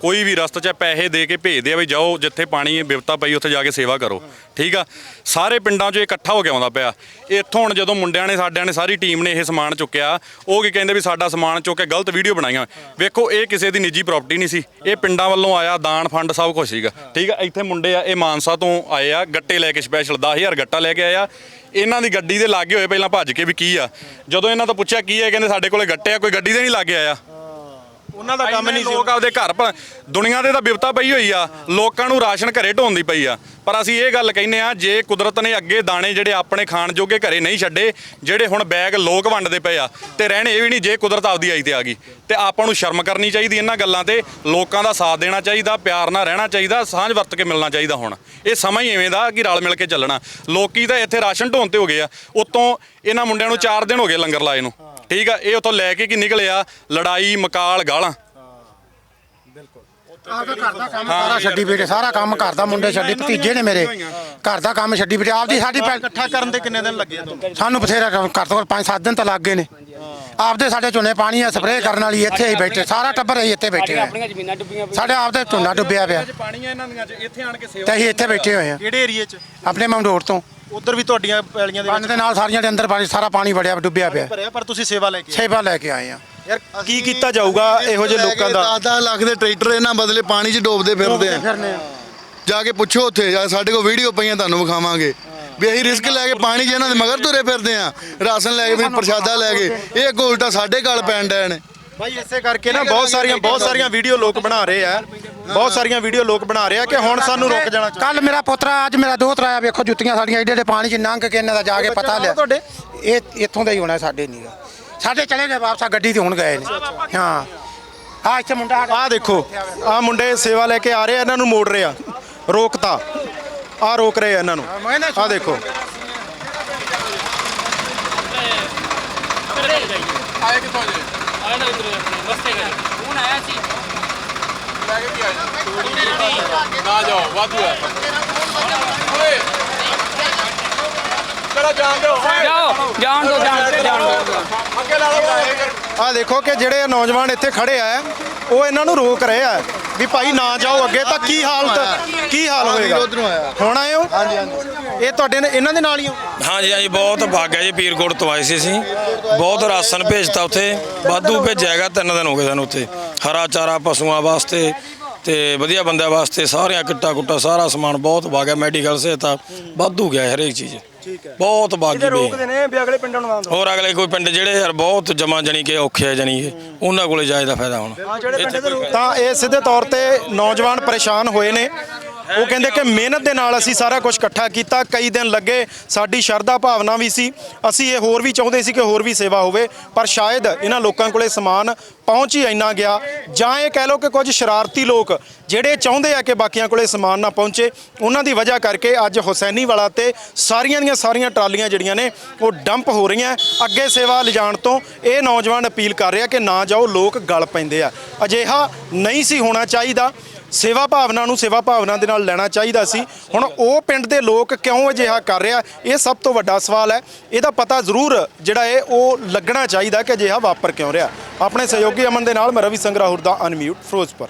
ਕੋਈ ਵੀ ਰਸਤੇ 'ਚ ਪੈਸੇ ਦੇ ਕੇ ਭੇਜਦੇ ਆ ਵੀ ਜਾਓ, ਜਿੱਥੇ ਪਾਣੀ ਬਿਪਤਾ ਪਈ ਉੱਥੇ ਜਾ ਕੇ ਸੇਵਾ ਕਰੋ। ਠੀਕ ਆ? ਸਾਰੇ ਪਿੰਡਾਂ 'ਚੋਂ ਇਕੱਠਾ ਹੋ ਕੇ ਆਉਂਦਾ ਪਿਆ। ਇੱਥੋਂ ਹੁਣ ਜਦੋਂ ਮੁੰਡਿਆਂ ਨੇ, ਸਾਡਿਆਂ ਨੇ ਸਾਰੀ ਟੀਮ ਨੇ ਇਹ ਸਮਾਨ ਚੁੱਕਿਆ, ਉਹ ਕੀ ਕਹਿੰਦੇ ਵੀ ਸਾਡਾ ਸਮਾਨ ਚੁੱਕ ਕੇ ਗਲਤ ਵੀਡੀਓ ਬਣਾਈਆਂ। ਵੇਖੋ, ਇਹ ਕਿਸੇ ਦੀ ਨਿੱਜੀ ਪ੍ਰਾਪਰਟੀ ਨਹੀਂ ਸੀ। ਇਹ ਪਿੰਡਾਂ ਵੱਲੋਂ ਆਇਆ ਦਾਨ, ਫੰਡ, ਸਭ ਕੁਝ ਸੀਗਾ। ਠੀਕ ਆ? ਇੱਥੇ ਮੁੰਡੇ ਆ, ਇਹ ਮਾਨਸਾ ਤੋਂ ਆਏ ਆ, ਗੱਟੇ ਲੈ ਕੇ ਸਪੈਸ਼ਲ 10000 ਗੱਟਾ ਲੈ ਕੇ ਆਇਆ ਇਹਨਾਂ ਦੀ ਗੱਡੀ ਦੇ ਲਾਗੇ ਹੋਏ ਪਹਿਲਾਂ ਭੱਜ ਕੇ ਵੀ ਕੀ ਆ? ਜਦੋਂ ਇਹਨਾਂ ਤੋਂ ਪੁੱਛਿਆ, ਕੀ ਹੈ ਕਹਿੰਦੇ ਸਾਡੇ ਕੋਲੇ ਗੱਟੇ ਆ, ਕੋਈ ਗੱਡੀ ਦੇ ਨਹੀਂ ਲਾਗੇ ਆਇਆ। ਉਹਨਾਂ ਦਾ ਕੰਮ ਨਹੀਂ ਸੀ। ਲੋਕ ਆਪਦੇ ਘਰ ਦੁਨੀਆ ਦੇ ਤਾਂ ਬਿਪਤਾ ਪਈ ਹੋਈ ਆ। ਲੋਕਾਂ ਨੂੰ ਰਾਸ਼ਨ ਘਰੇ ਢੋਂਦੀ ਪਈ ਆ। ਪਰ ਅਸੀਂ ਇਹ ਗੱਲ ਕਹਿੰਨੇ ਆ ਜੇ ਕੁਦਰਤ ਨੇ ਅੱਗੇ ਦਾਣੇ ਜਿਹੜੇ ਆਪਣੇ ਖਾਣ ਜੋਗੇ ਘਰੇ ਨਹੀਂ ਛੱਡੇ ਜਿਹੜੇ ਹੁਣ ਬੈਗ ਲੋਕ ਵੰਡਦੇ ਪਏ ਆ ਤੇ ਰਹਿਣੇ ਇਹ ਵੀ ਨਹੀਂ ਜੇ ਕੁਦਰਤ ਆਪਦੀ ਆਈ ਤੇ ਆ ਗਈ। ਤੇ ਆਪਾਂ ਨੂੰ ਸ਼ਰਮ ਕਰਨੀ ਚਾਹੀਦੀ ਇਹਨਾਂ ਗੱਲਾਂ ਤੇ। ਲੋਕਾਂ ਦਾ ਸਾਥ ਦੇਣਾ ਚਾਹੀਦਾ ਪਿਆਰ ਨਾਲ ਰਹਿਣਾ ਚਾਹੀਦਾ ਸਾਂਝ ਵਰਤ ਕੇ ਮਿਲਣਾ ਚਾਹੀਦਾ ਹੁਣ। ਇਹ ਸਮਾਂ ਹੀ ਐਵੇਂ ਦਾ ਕਿ ਰਲ ਮਿਲ ਕੇ ਚੱਲਣਾ। ਲੋਕੀ ਤਾਂ ਇੱਥੇ ਰਾਸ਼ਨ ਢੋਣ ਤੇ ਹੋ ਗਏ ਆ। ਉਤੋਂ ਇਹਨਾਂ ਮੁੰਡਿਆਂ ਨੂੰ 4 ਦਿਨ ਹੋ ਗਏ ਲੰਗਰ ਲਾਏ ਨੂੰ। ਠੀਕ ਆ ਇਹ ਉਤੋਂ ਲੈ ਕੇ ਕੀ ਨਿਕਲੇ ਆ? ਲੜਾਈ ਮਕਾਲ ਗਾਲਾਂ। ਸਾਰਾ ਛੱਡੀ ਬੇਟੇ ਸਾਰਾ ਕੰਮ ਘਰ ਦਾ ਮੁੰਡੇ ਛੱਡੀ ਭਤੀਜੇ ਨੇ ਮੇਰੇ। ਘਰ ਦਾ ਕੰਮ ਛੱਡੀ ਬੇਟੇ ਆਪਦੀ ਸਾਡੀ ਇਕੱਠਾ ਕਰਨ ਦੇ ਕਿੰਨੇ ਦਿਨ ਲੱਗੇ ਤੁਹਾਨੂੰ? ਸਾਨੂੰ ਬਥੇਰਾ ਕੰਮ- ਘੱਟ ਤੋਂ ਘੱਟ 5-7 ਦਿਨ ਤਾਂ ਲੱਗ ਗਏ ਨੇ। ਆਪਦੇ ਸਾਡੇ ਝੋਨੇ ਪਾਣੀ ਆ ਸਪਰੇਅ ਕਰਨ ਵਾਲੀ ਇੱਥੇ ਹੀ ਬੈਠੇ ਸਾਰਾ ਟੱਬਰ ਅਸੀਂ ਇੱਥੇ ਬੈਠੇ ਹੋਏ ਆਪਣੀਆਂ ਜ਼ਮੀਨਾਂ ਡੁੱਬੀਆਂ ਸਾਡੇ ਆਪਦੇ ਝੋਨਾ ਡੁੱਬਿਆ ਪਿਆ। ਪਾਣੀ ਇਹਨਾਂ ਦੀਆਂ ਇੱਥੇ ਆਣ ਕੇ ਤੇ ਅਸੀਂ ਇੱਥੇ ਬੈਠੇ ਹੋਏ ਆ। ਕਿਹੜੇ ਏਰੀਏ 'ਚ? ਆਪਣੇ ਮੰਡੋਰ ਤੋਂ। ਉਧਰ ਵੀ ਤੁਹਾਡੀਆਂ ਪੈਲੀਆਂ ਦੇ ਬੰਨ ਦੇ ਨਾਲ ਸਾਰੀਆਂ ਦੇ ਅੰਦਰ ਪਾਣੀ ਸਾਰਾ ਪਾਣੀ ਵੜਿਆ ਡੁੱਬਿਆ ਪਿਆ। ਭਰਿਆ ਪਰ ਤੁਸੀਂ ਸੇਵਾ ਲੈ ਕੇ ਆਏ। ਸੇਵਾ ਲੈ ਕੇ ਆਏ ਆ। ਯਾਰ ਕੀ ਕੀਤਾ ਜਾਊਗਾ ਇਹੋ ਜਿਹੇ ਲੋਕਾਂ ਦਾ? 10 ਲੱਖ ਦੇ ਟਰੈਕਟਰ ਇਹਨਾਂ ਬਦਲੇ ਪਾਣੀ 'ਚ ਡੋਬਦੇ ਫਿਰਦੇ ਆ। ਜਾ ਕੇ ਪੁੱਛੋ ਉੱਥੇ ਜਾ ਸਾਡੇ ਕੋਲ ਵੀਡੀਓ ਪਈਆਂ ਤੁਹਾਨੂੰ ਵਿਖਾਵਾਂਗੇ। ਵੀ ਅਸੀਂ ਰਿਸਕ ਲੈ ਕੇ ਪਾਣੀ 'ਚ ਇਹਨਾਂ ਦੇ ਮਗਰ ਤੁਰੇ ਫਿਰਦੇ ਆ। ਰਾਸ਼ਨ ਲੈ ਕੇ ਵੀ ਪ੍ਰਸ਼ਾਦਾ ਲੈ ਕੇ। ਇਹ ਅੱਗੋਂ ਉਲਟਾ ਸਾਡੇ ਗਲ ਪੈਣ ਨੇ। ਭਾਈ ਇਸੇ ਕਰਕੇ ਨਾ ਬਹੁਤ ਸਾਰੀਆਂ ਬਹੁਤ ਸਾਰੀਆਂ ਵੀਡੀਓ ਲੋਕ ਬਣਾ ਰਹੇ ਆ। ਬਹੁਤ ਸਾਰੀਆਂ ਵੀਡੀਓ ਲੋਕ ਬਣਾ ਰਹੇ ਆ ਕਿ ਹੁਣ ਸਾਨੂੰ ਰੁਕ ਜਾਣਾ ਚਾਹੀਦਾ। ਕੱਲ ਮੇਰਾ ਪੁੱਤਰਾ ਅੱਜ ਮੇਰਾ ਦੋਹਤ ਆਇਆ ਵੇਖੋ ਜੁੱਤੀਆਂ ਸਾਡੀਆਂ ਏਡੇ ਏਡੇ ਪਾਣੀ 'ਚ ਲੰਘ ਕੇ ਇਹਨਾਂ ਦਾ ਜਾ ਕੇ ਪਤਾ ਲਿਆ। ਤੁਹਾਡੇ? ਇਹ ਇੱਥੋਂ ਦਾ ਹੀ ਹੋਣਾ ਸਾਡੇ ਨਹੀਂਗਾ ਸਾਡੇ ਚਲੇ ਗਏ ਵਾਪਸ ਆ ਗੱਡੀ ਤੇ ਹੁਣ ਗਏ ਨੇ। ਹਾਂ। ਆ ਇੱਥੇ ਮੁੰਡਾ ਆਹ ਦੇਖੋ ਆਹ ਮੁੰਡੇ ਸੇਵਾ ਲੈ ਕੇ ਆ ਰਹੇ ਆ ਇਹਨਾਂ ਨੂੰ ਮੋੜ ਰਹੇ ਆ। ਰੋਕਤਾ। ਆਹ ਰੋਕ ਰਹੇ ਆ ਇਹਨਾਂ ਨੂੰ। ਆਹ ਦੇਖੋ। ਜਾਓ ਜਾਣ ਦੋ ਜਾਣ ਦਿਓ, ਜਾਣ ਦੋ ਆਹ ਦੇਖੋ ਕਿ ਜਿਹੜੇ ਨੌਜਵਾਨ ਇੱਥੇ ਖੜੇ ਆ ਉਹ ਇਹਨਾਂ ਨੂੰ ਰੋਕ ਰਹੇ ਆ। ਵੀ ਭਾਈ ਨਾ ਜਾਓ ਅੱਗੇ ਤਾਂ ਕੀ ਹਾਲਤ ਕੀ ਹਾਲ ਹੋਏਗਾ? ਉਧਰੋਂ ਆਇਆ। ਹੁਣ ਆਏ ਹੋ? ਹਾਂਜੀ ਹਾਂਜੀ। ਇਹ ਤੁਹਾਡੇ ਨੇ ਇਹਨਾਂ ਦੇ ਨਾਲ ਹੀ ਹੋ? ਹਾਂਜੀ ਹਾਂਜੀ ਬਹੁਤ ਭਾਗਿਆ ਜੀ ਪੀਰਕੋਟ ਤੋਂ ਆਏ ਸੀ ਅਸੀਂ। ਬਹੁਤ ਰਾਸ਼ਨ ਭੇਜਤਾ ਉੱਥੇ। ਵਾਧੂ ਭੇਜਿਆਗਾ ਤਿੰਨ ਦਿਨ ਹੋ ਗਏ ਸਾਨੂੰ ਉੱਥੇ। ਹਰਾ ਚਾਰਾ ਪਸ਼ੂਆਂ ਵਾਸਤੇ ਤੇ ਵਧੀਆ ਬੰਦਿਆਂ ਵਾਸਤੇ ਸਾਰੀਆਂ ਕਿੱਟਾ ਕੁੱਟਾ ਸਾਰਾ ਸਮਾਨ ਬਹੁਤ ਭਾਗਿਆ ਮੈਡੀਕਲ ਸਹਾਇਤਾ ਵਾਧੂ ਗਿਆ ਹਰੇਕ ਚੀਜ਼। ਬਹੁਤ ਬਾਗੀ ਵੀ ਰੋਕਦੇ ਨੇ ਵੀ ਅਗਲੇ ਪਿੰਡਾਂ ਨੂੰ ਨਾ ਹੋਰ ਅਗਲੇ ਕੋਈ ਪਿੰਡ ਜਿਹੜੇ ਯਾਰ ਬਹੁਤ ਜਮਾ ਜਣੀ ਕਿ ਔਖੇ ਆ ਜਣੀ ਕਿ ਉਹਨਾਂ ਕੋਲੇ ਜਾਏ ਦਾ ਫਾਇਦਾ ਹੁਣ। ਤਾਂ ਇਹ ਸਿੱਧੇ ਤੌਰ ਤੇ ਨੌਜਵਾਨ ਪਰੇਸ਼ਾਨ ਹੋਏ ਨੇ। ਉਹ ਕਹਿੰਦੇ ਕਿ ਮਿਹਨਤ ਦੇ ਨਾਲ ਅਸੀਂ ਸਾਰਾ ਕੁਝ ਇਕੱਠਾ ਕੀਤਾ, ਕਈ ਦਿਨ ਲੱਗੇ, ਸਾਡੀ ਸ਼ਰਧਾ ਭਾਵਨਾ ਵੀ ਸੀ। ਅਸੀਂ ਇਹ ਹੋਰ ਵੀ ਚਾਹੁੰਦੇ ਸੀ ਕਿ ਹੋਰ ਵੀ ਸੇਵਾ ਹੋਵੇ, ਪਰ ਸ਼ਾਇਦ ਇਹਨਾਂ ਲੋਕਾਂ ਕੋਲੇ ਸਮਾਨ ਪਹੁੰਚ ਹੀ ਇੰਨਾ ਗਿਆ। ਜਾਂ ਇਹ ਕਹਿ ਲਓ ਕਿ ਕੁਝ ਸ਼ਰਾਰਤੀ ਲੋਕ ਜਿਹੜੇ ਚਾਹੁੰਦੇ ਆ ਕਿ ਬਾਕੀਆਂ ਕੋਲੇ ਸਮਾਨ ਨਾ ਪਹੁੰਚੇ, ਉਹਨਾਂ ਦੀ ਵਜ੍ਹਾ ਕਰਕੇ ਅੱਜ ਹੁਸੈਨੀ ਵਾਲਾ ਤੇ ਸਾਰੀਆਂ ਦੀਆਂ ਸਾਰੀਆਂ ਟਰਾਲੀਆਂ ਜਿਹੜੀਆਂ ਨੇ, ਉਹ ਡੰਪ ਹੋ ਰਹੀਆਂ। ਅੱਗੇ ਸੇਵਾ ਲਿਜਾਣ ਤੋਂ ਇਹ ਨੌਜਵਾਨ ਅਪੀਲ ਕਰ ਰਿਹਾ ਕਿ ਨਾ ਜਾਓ, ਲੋਕ ਗਲ ਪੈਂਦੇ ਆ। ਅਜਿਹਾ ਨਹੀਂ ਸੀ ਹੋਣਾ ਚਾਹੀਦਾ। ਸੇਵਾ ਭਾਵਨਾ ਨੂੰ ਸੇਵਾ ਭਾਵਨਾ ਦੇ ਨਾਲ ਲੈਣਾ ਚਾਹੀਦਾ ਸੀ। ਹੁਣ ਉਹ ਪਿੰਡ ਦੇ ਲੋਕ ਕਿਉਂ ਅਜਿਹਾ ਕਰ ਰਿਹਾ, ਇਹ ਸਭ ਤੋਂ ਵੱਡਾ ਸਵਾਲ ਹੈ। ਇਹਦਾ ਪਤਾ ਜ਼ਰੂਰ ਜਿਹੜਾ ਹੈ, ਉਹ ਲੱਗਣਾ ਚਾਹੀਦਾ ਕਿ ਅਜਿਹਾ ਵਾਪਰ ਕਿਉਂ ਰਿਹਾ। ਆਪਣੇ ਸਹਿਯੋਗੀ ਅਮਨ ਦੇ ਨਾਲ ਮੈਂ ਰਵੀ ਸੰਗਰਾਹੁਰ ਦਾ ਅਨਮਿਊਟ ਫਿਰੋਜ਼ਪੁਰ।